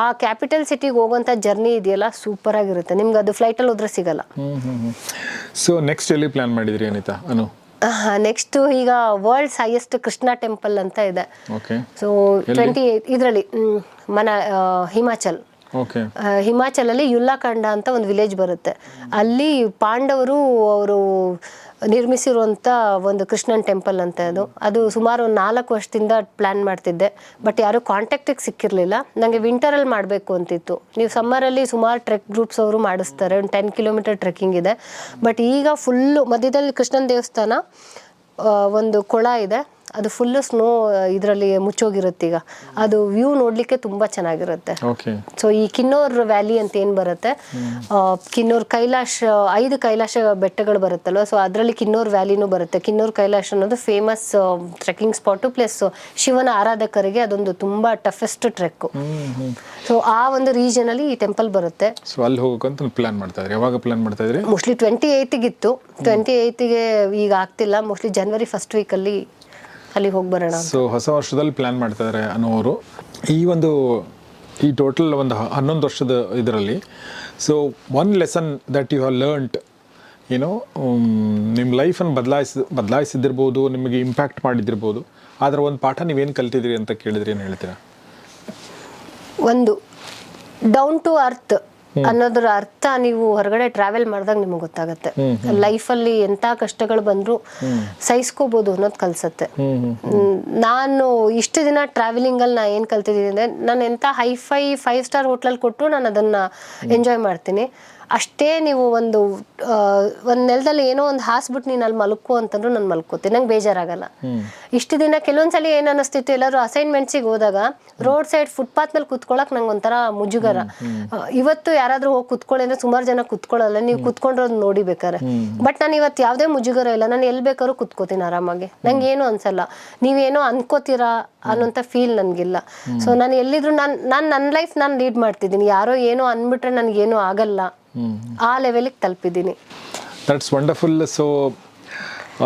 ಆ ಕ್ಯಾಪಿಟಲ್ ಸಿಟಿಗೆ ಹೋಗುವಂತ ಜರ್ನಿ ಇದೆಯಲ್ಲ ಸೂಪರ್ ಆಗಿರುತ್ತೆ. ನಿಮ್ಗೆ ಅದು ಫ್ಲೈಟಲ್ಲಿ ಹೋದ್ರೆ ಸಿಗಲ್ಲ. ಸೊ ನೆಕ್ಸ್ಟ್ ಎಲ್ಲಿ ಪ್ಲಾನ್ ಮಾಡಿದ್ರಿ ಅನಿತಾ ಅನು? ನೆಕ್ಸ್ಟ್ ಈಗ ವರ್ಲ್ಡ್ಸ್ ಹೈಯೆಸ್ಟ್ ಕೃಷ್ಣ ಟೆಂಪಲ್ ಅಂತ ಇದೆ. ಸೊ ಟ್ವೆಂಟಿ ಇದರಲ್ಲಿ ಮನ ಹಿಮಾಚಲ್. ಹಿಮಾಚಲಲ್ಲಿ ಯುಲ್ಲಾಖಂಡ ಅಂತ ಒಂದು ವಿಲೇಜ್ ಬರುತ್ತೆ. ಅಲ್ಲಿ ಪಾಂಡವರು ಅವರು ನಿರ್ಮಿಸಿರುವಂಥ ಒಂದು ಕೃಷ್ಣನ್ ಟೆಂಪಲ್ ಅಂತ ಅದು. ಅದು ಸುಮಾರು ಒಂದು ನಾಲ್ಕು ವರ್ಷದಿಂದ ಪ್ಲ್ಯಾನ್ ಮಾಡ್ತಿದ್ದೆ. ಬಟ್ ಯಾರೂ ಕಾಂಟ್ಯಾಕ್ಟಿಗೆ ಸಿಕ್ಕಿರಲಿಲ್ಲ. ನನಗೆ ವಿಂಟರಲ್ಲಿ ಮಾಡಬೇಕು ಅಂತಿತ್ತು. ನೀವು ಸಮ್ಮರಲ್ಲಿ ಸುಮಾರು ಟ್ರೆಕ್ ಗ್ರೂಪ್ಸ್ ಅವರು ಮಾಡಿಸ್ತಾರೆ. ಒಂದು ಟೆನ್ ಕಿಲೋಮೀಟರ್ ಟ್ರೆಕ್ಕಿಂಗ್ ಇದೆ. ಬಟ್ ಈಗ ಫುಲ್ಲು ಮಧ್ಯದಲ್ಲಿ ಕೃಷ್ಣನ ದೇವಸ್ಥಾನ ಒಂದು ಕೊಳ ಇದೆ. ಅದು ಫುಲ್ ಸ್ನೋ ಇದರಲ್ಲಿ ಮುಚ್ಚೋಗಿರುತ್ತೆ ಈಗ. ಅದು ವ್ಯೂ ನೋಡ್ಲಿಕ್ಕೆ ತುಂಬಾ ಚೆನ್ನಾಗಿರುತ್ತೆ. ಸೊ ಈ ಕಿನ್ನೋರ್ ವ್ಯಾಲಿ ಅಂತ ಏನ್ ಬರುತ್ತೆ? ಕಿನ್ನೋರ್ ಕೈಲಾಶ್ ಐದು ಕೈಲಾಶ ಬೆಟ್ಟಗಳು ಬರುತ್ತಲ್ಲ ಸೊ ಅದರಲ್ಲಿ ಕಿನ್ನೋರ್ ವ್ಯಾಲಿನೂ ಬರುತ್ತೆ. ಕಿನ್ನೋರ್ ಕೈಲಾಶ್ ಅನ್ನೋದು ಫೇಮಸ್ ಟ್ರೆಕ್ಕಿಂಗ್ ಸ್ಪಾಟು ಪ್ಲಸ್ ಶಿವನ ಆರಾಧಕರಿಗೆ ಅದೊಂದು ತುಂಬಾ ಟಫೆಸ್ಟ್ ಟ್ರೆಕ್ ಸೊ ಆ ಒಂದು ರೀಜನ್ ಅಲ್ಲಿ ಈ ಟೆಂಪಲ್ ಬರುತ್ತೆ. ಸೊ ಅಲ್ಲಿ ಹೋಗೋಕ್ಕಂತ ಪ್ಲಾನ್ ಮಾಡ್ತಾ ಇದ್ರಿ. ಯಾವಾಗ ಪ್ಲಾನ್ ಮಾಡ್ತಾ ಇದ್ರಿ? ಮೋಸ್ಟ್ಲಿ ಟ್ವೆಂಟಿ ಏಯ್ತಿಗಿತ್ತು ಟ್ವೆಂಟಿ ಏಯ್ತಿಗೆ ಈಗ ಆಗ್ತಿಲ್ಲ. ಮೋಸ್ಟ್ಲಿ ಜನವರಿ ಫಸ್ಟ್ ವೀಕಲ್ಲಿ ಅಲ್ಲಿಗೆ ಹೋಗಿ ಬರೋಣ. ಸೊ ಹೊಸ ವರ್ಷದಲ್ಲಿ ಪ್ಲಾನ್ ಮಾಡ್ತಾ ಇದ್ದಾರೆ ಅನ್ನೋರು ಈ ಒಂದು ಈ ಟೋಟಲ್ ಒಂದು ಹನ್ನೊಂದು ವರ್ಷದ ಇದರಲ್ಲಿ so one lesson that you have learnt ಏನೋ ನಿಮ್ಮ ಲೈಫನ್ನು ಬದಲಾಯಿಸಿ ಬದಲಾಯಿಸಿದ್ದಿರ್ಬೋದು ನಿಮಗೆ ಇಂಪ್ಯಾಕ್ಟ್ ಮಾಡಿದ್ದಿರ್ಬೋದು ಆದರೆ ಒಂದು ಪಾಠ ನೀವೇನು ಕಲ್ತಿದ್ರಿ ಅಂತ ಕೇಳಿದ್ರಿ ಏನು ಹೇಳ್ತೀರಾ? ಒಂದು ಡೌನ್ ಟು ಅರ್ತ್ ಅನ್ನೋದ್ರ ಅರ್ಥ ನೀವು ಹೊರಗಡೆ ಟ್ರಾವೆಲ್ ಮಾಡಿದಾಗ ನಿಮಗೆ ಗೊತ್ತಾಗತ್ತೆ. ಲೈಫಲ್ಲಿ ಎಂತ ಕಷ್ಟಗಳು ಬಂದ್ರು ಸಹಿಸ್ಕೋಬಹುದು ಅನ್ನೋದು ಕಲ್ಸತ್ತೆ. ನಾನು ಇಷ್ಟು ದಿನ ಟ್ರಾವೆಲಿಂಗ್ ಅಲ್ಲಿ ನಾ ಏನ್ ಕಲ್ತಿದ್ದೀನಿ ಅಂದ್ರೆ ನಾನು ಹೈ ಹೈಫೈ ಫೈವ್ ಸ್ಟಾರ್ ಹೋಟ್ಲಲ್ಲಿ ಕೊಟ್ಟು ನಾನು ಅದನ್ನ ಎಂಜಾಯ್ ಮಾಡ್ತೀನಿ. ಅಷ್ಟೇ ನೀವು ಒಂದು ಒಂದು ನೆಲದಲ್ಲಿ ಏನೋ ಒಂದು ಹಾಸ್ಬಿಟ್ಟು ನೀನು ಅಲ್ಲಿ ಮಲ್ಕೋ ಅಂತಂದ್ರು ನಾನು ಮಲ್ಕೋತೀನಿ ನಂಗೆ ಬೇಜಾರಾಗಲ್ಲ. ಇಷ್ಟು ದಿನ ಕೆಲವೊಂದ್ಸಲಿ ಏನು ಅನಿಸ್ತಿತ್ತು ಎಲ್ಲರೂ ಅಸೈನ್ಮೆಂಟ್ಸಿಗೆ ಹೋದಾಗ ರೋಡ್ ಸೈಡ್ ಫುಟ್ಪಾತ್ ಮೇಲೆ ಕುತ್ಕೊಳಕ್ ನಂಗೆ ಒಂಥರ ಮುಜುಗರ. ಇವತ್ತು ಯಾರಾದ್ರೂ ಹೋಗಿ ಕುತ್ಕೊಳ್ಳಿ ಅಂದ್ರೆ ಸುಮಾರು ಜನ ಕುತ್ಕೊಳ್ಳಲ್ಲ ನೀವು ಕುತ್ಕೊಂಡಿರೋದು ನೋಡಿ ಬೇಕಾರೆ ಬಟ್ ನಾನು ಇವತ್ತು ಯಾವುದೇ ಮುಜುಗರ ಇಲ್ಲ ನಾನು ಎಲ್ಲಿ ಬೇಕಾದ್ರೂ ಕುತ್ಕೋತೀನಿ ಆರಾಮಾಗಿ. ನಂಗೆ ಏನು ಅನ್ಸಲ್ಲ. ನೀವೇನೋ ಅನ್ಕೋತೀರಾ ಅನ್ನೋಂಥ ಫೀಲ್ ನನಗಿಲ್ಲ. ಸೊ ನಾನು ಎಲ್ಲಿದ್ರು ನಾನು ನಾನು ನನ್ನ ಲೈಫ್ ನಾನು ಲೀಡ್ ಮಾಡ್ತಿದ್ದೀನಿ. ಯಾರೋ ಏನೋ ಅಂದ್ಬಿಟ್ರೆ ನನಗೇನು ಆಗಲ್ಲ. ಆ ಲೆವೆಲಿಗೆ ತಲುಪಿದ್ದೀನಿ. That's wonderful so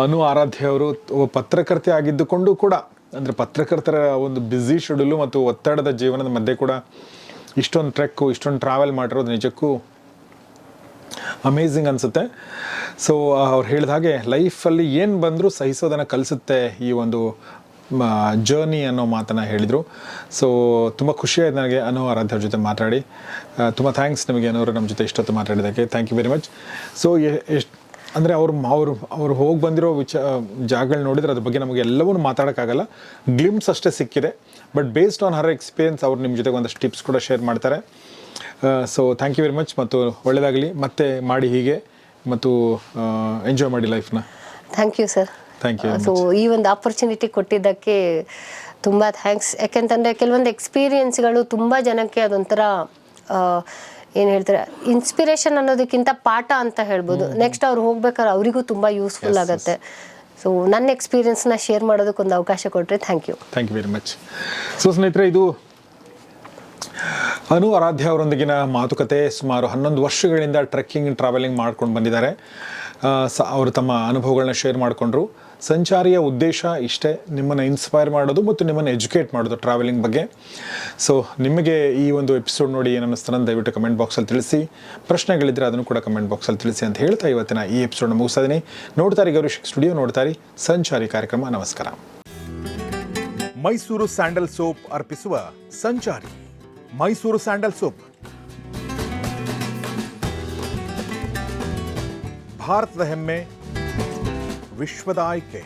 Anu Aradhya ಅವರು ಪತ್ರಕರ್ತೆ ಆಗಿದ್ದುಕೊಂಡು ಕೂಡ, ಅಂದರೆ ಪತ್ರಕರ್ತರ ಒಂದು ಬ್ಯುಸಿ ಶೆಡ್ಯೂಲು ಮತ್ತು ಒತ್ತಡದ ಜೀವನದ ಮಧ್ಯೆ ಕೂಡ ಇಷ್ಟೊಂದು ಟ್ರೆಕ್ಕು ಇಷ್ಟೊಂದು ಟ್ರಾವೆಲ್ ಮಾಡಿರೋದು ನಿಜಕ್ಕೂ ಅಮೇಝಿಂಗ್ ಅನಿಸುತ್ತೆ. ಸೊ ಅವ್ರು ಹೇಳಿದ ಹಾಗೆ ಲೈಫಲ್ಲಿ ಏನು ಬಂದರೂ ಸಹಿಸೋದನ್ನು ಕಲಿಸುತ್ತೆ ಈ ಒಂದು ಜರ್ನಿ ಅನ್ನೋ ಮಾತನ್ನು ಹೇಳಿದರು. ಸೊ ತುಂಬ ಖುಷಿಯಾಯಿತು ನನಗೆ ಅನು ಆರಾಧ್ಯ ಜೊತೆ ಮಾತಾಡಿ. ತುಂಬ ಥ್ಯಾಂಕ್ಸ್ ನಿಮಗೆ ಅನೋರು ನಮ್ಮ ಜೊತೆ ಇಷ್ಟೊತ್ತು ಮಾತಾಡಿದ್ದಕ್ಕೆ. Thank you very much so ಎಷ್ಟು, ಅಂದರೆ ಅವ್ರು, ಅವರು, ಅವ್ರು ಹೋಗಿ ಬಂದಿರೋ ವಿಚ ಜಾಗಗಳು ನೋಡಿದರೆ ಅದ್ರ ಬಗ್ಗೆ ನಮಗೆ ಎಲ್ಲವನ್ನೂ ಮಾತಾಡೋಕ್ಕಾಗಲ್ಲ. ಗ್ಲಿಮ್ಸ್ ಅಷ್ಟೇ ಸಿಕ್ಕಿದೆ. But based on her experience ಅವ್ರು ನಿಮ್ಮ ಜೊತೆಗೆ ಒಂದಷ್ಟು ಟಿಪ್ಸ್ ಕೂಡ ಶೇರ್ ಮಾಡ್ತಾರೆ. So thank you very much ಮತ್ತು ಒಳ್ಳೆಯದಾಗಲಿ ಮತ್ತೆ ಮಾಡಿ ಹೀಗೆ. ಮತ್ತು ಎಂಜಾಯ್ ಮಾಡಿ ಲೈಫ್ನ ಥ್ಯಾಂಕ್ ಯು ಸರ್ ಸೊ ಈ ಒಂದು ಆಪರ್ಚುನಿಟಿ ಕೊಟ್ಟಿದ್ದಕ್ಕೆ ತುಂಬ ಥ್ಯಾಂಕ್ಸ್ ಯಾಕೆಂತಂದರೆ ಕೆಲವೊಂದು ಎಕ್ಸ್ಪೀರಿಯನ್ಸ್ಗಳು ತುಂಬ ಜನಕ್ಕೆ ಅದೊಂಥರ ಏನು ಹೇಳ್ತಾರೆ ಇನ್ಸ್ಪಿರೇಷನ್ ಅನ್ನೋದಕ್ಕಿಂತ ಪಾಠ ಅಂತ ಹೇಳ್ಬೋದು. ನೆಕ್ಸ್ಟ್ ಅವ್ರು ಹೋಗ್ಬೇಕಾದ್ರೆ ಅವರಿಗೂ ತುಂಬ ಯೂಸ್ಫುಲ್ ಆಗುತ್ತೆ. ಸೊ ನನ್ನ ಎಕ್ಸ್ಪೀರಿಯನ್ಸ್ನ ಶೇರ್ ಮಾಡೋದಕ್ಕೆ ಒಂದು ಅವಕಾಶ ಕೊಟ್ಟರೆ thank you thank you very much so ಸ್ನೇಹಿತರೆ ಇದು ಅನು ಆರಾಧ್ಯ ಅವರೊಂದಿಗಿನ ಮಾತುಕತೆ ಸುಮಾರು ಹನ್ನೊಂದು ವರ್ಷಗಳಿಂದ ಟ್ರೆಕ್ಕಿಂಗ್ ಟ್ರಾವೆಲಿಂಗ್ ಮಾಡ್ಕೊಂಡು ಬಂದಿದ್ದಾರೆ. ಸ ಅವರು ತಮ್ಮ ಅನುಭವಗಳನ್ನ ಶೇರ್ ಮಾಡಿಕೊಂಡ್ರು. ಸಂಚಾರಿಯ ಉದ್ದೇಶ ಇಷ್ಟೇ, ನಿಮ್ಮನ್ನು ಇನ್ಸ್ಪೈರ್ ಮಾಡೋದು ಮತ್ತು ನಿಮ್ಮನ್ನು ಎಜುಕೇಟ್ ಮಾಡೋದು ಟ್ರಾವೆಲಿಂಗ್ ಬಗ್ಗೆ. ಸೊ ನಿಮಗೆ ಈ ಒಂದು ಎಪಿಸೋಡ್ ನೋಡಿ ಏನು ಅನ್ನಿಸ್ತಾನೆ ದಯವಿಟ್ಟು ಕಮೆಂಟ್ ಬಾಕ್ಸಲ್ಲಿ ತಿಳಿಸಿ. ಪ್ರಶ್ನೆಗಳಿದ್ದರೆ ಅದನ್ನು ಕೂಡ ಕಮೆಂಟ್ ಬಾಕ್ಸಲ್ಲಿ ತಿಳಿಸಿ ಅಂತ ಹೇಳ್ತಾ ಇವತ್ತಿನ ಈ ಎಪಿಸೋಡ್ನ ಮುಗಿಸ್ತಾ ಇದ್ದೀನಿ ನೋಡ್ತಾರೆ ಶಿಕ್ ಸ್ಟುಡಿಯೋ ನೋಡ್ತಾರೆ ಸಂಚಾರಿ ಕಾರ್ಯಕ್ರಮ. ನಮಸ್ಕಾರ. ಮೈಸೂರು ಸ್ಯಾಂಡಲ್ ಸೋಪ್ ಅರ್ಪಿಸುವ ಸಂಚಾರಿ, ಮೈಸೂರು ಸ್ಯಾಂಡಲ್ ಸೋಪ್. ಭಾರತದ ಹೆಮ್ಮೆ विश्वदाय के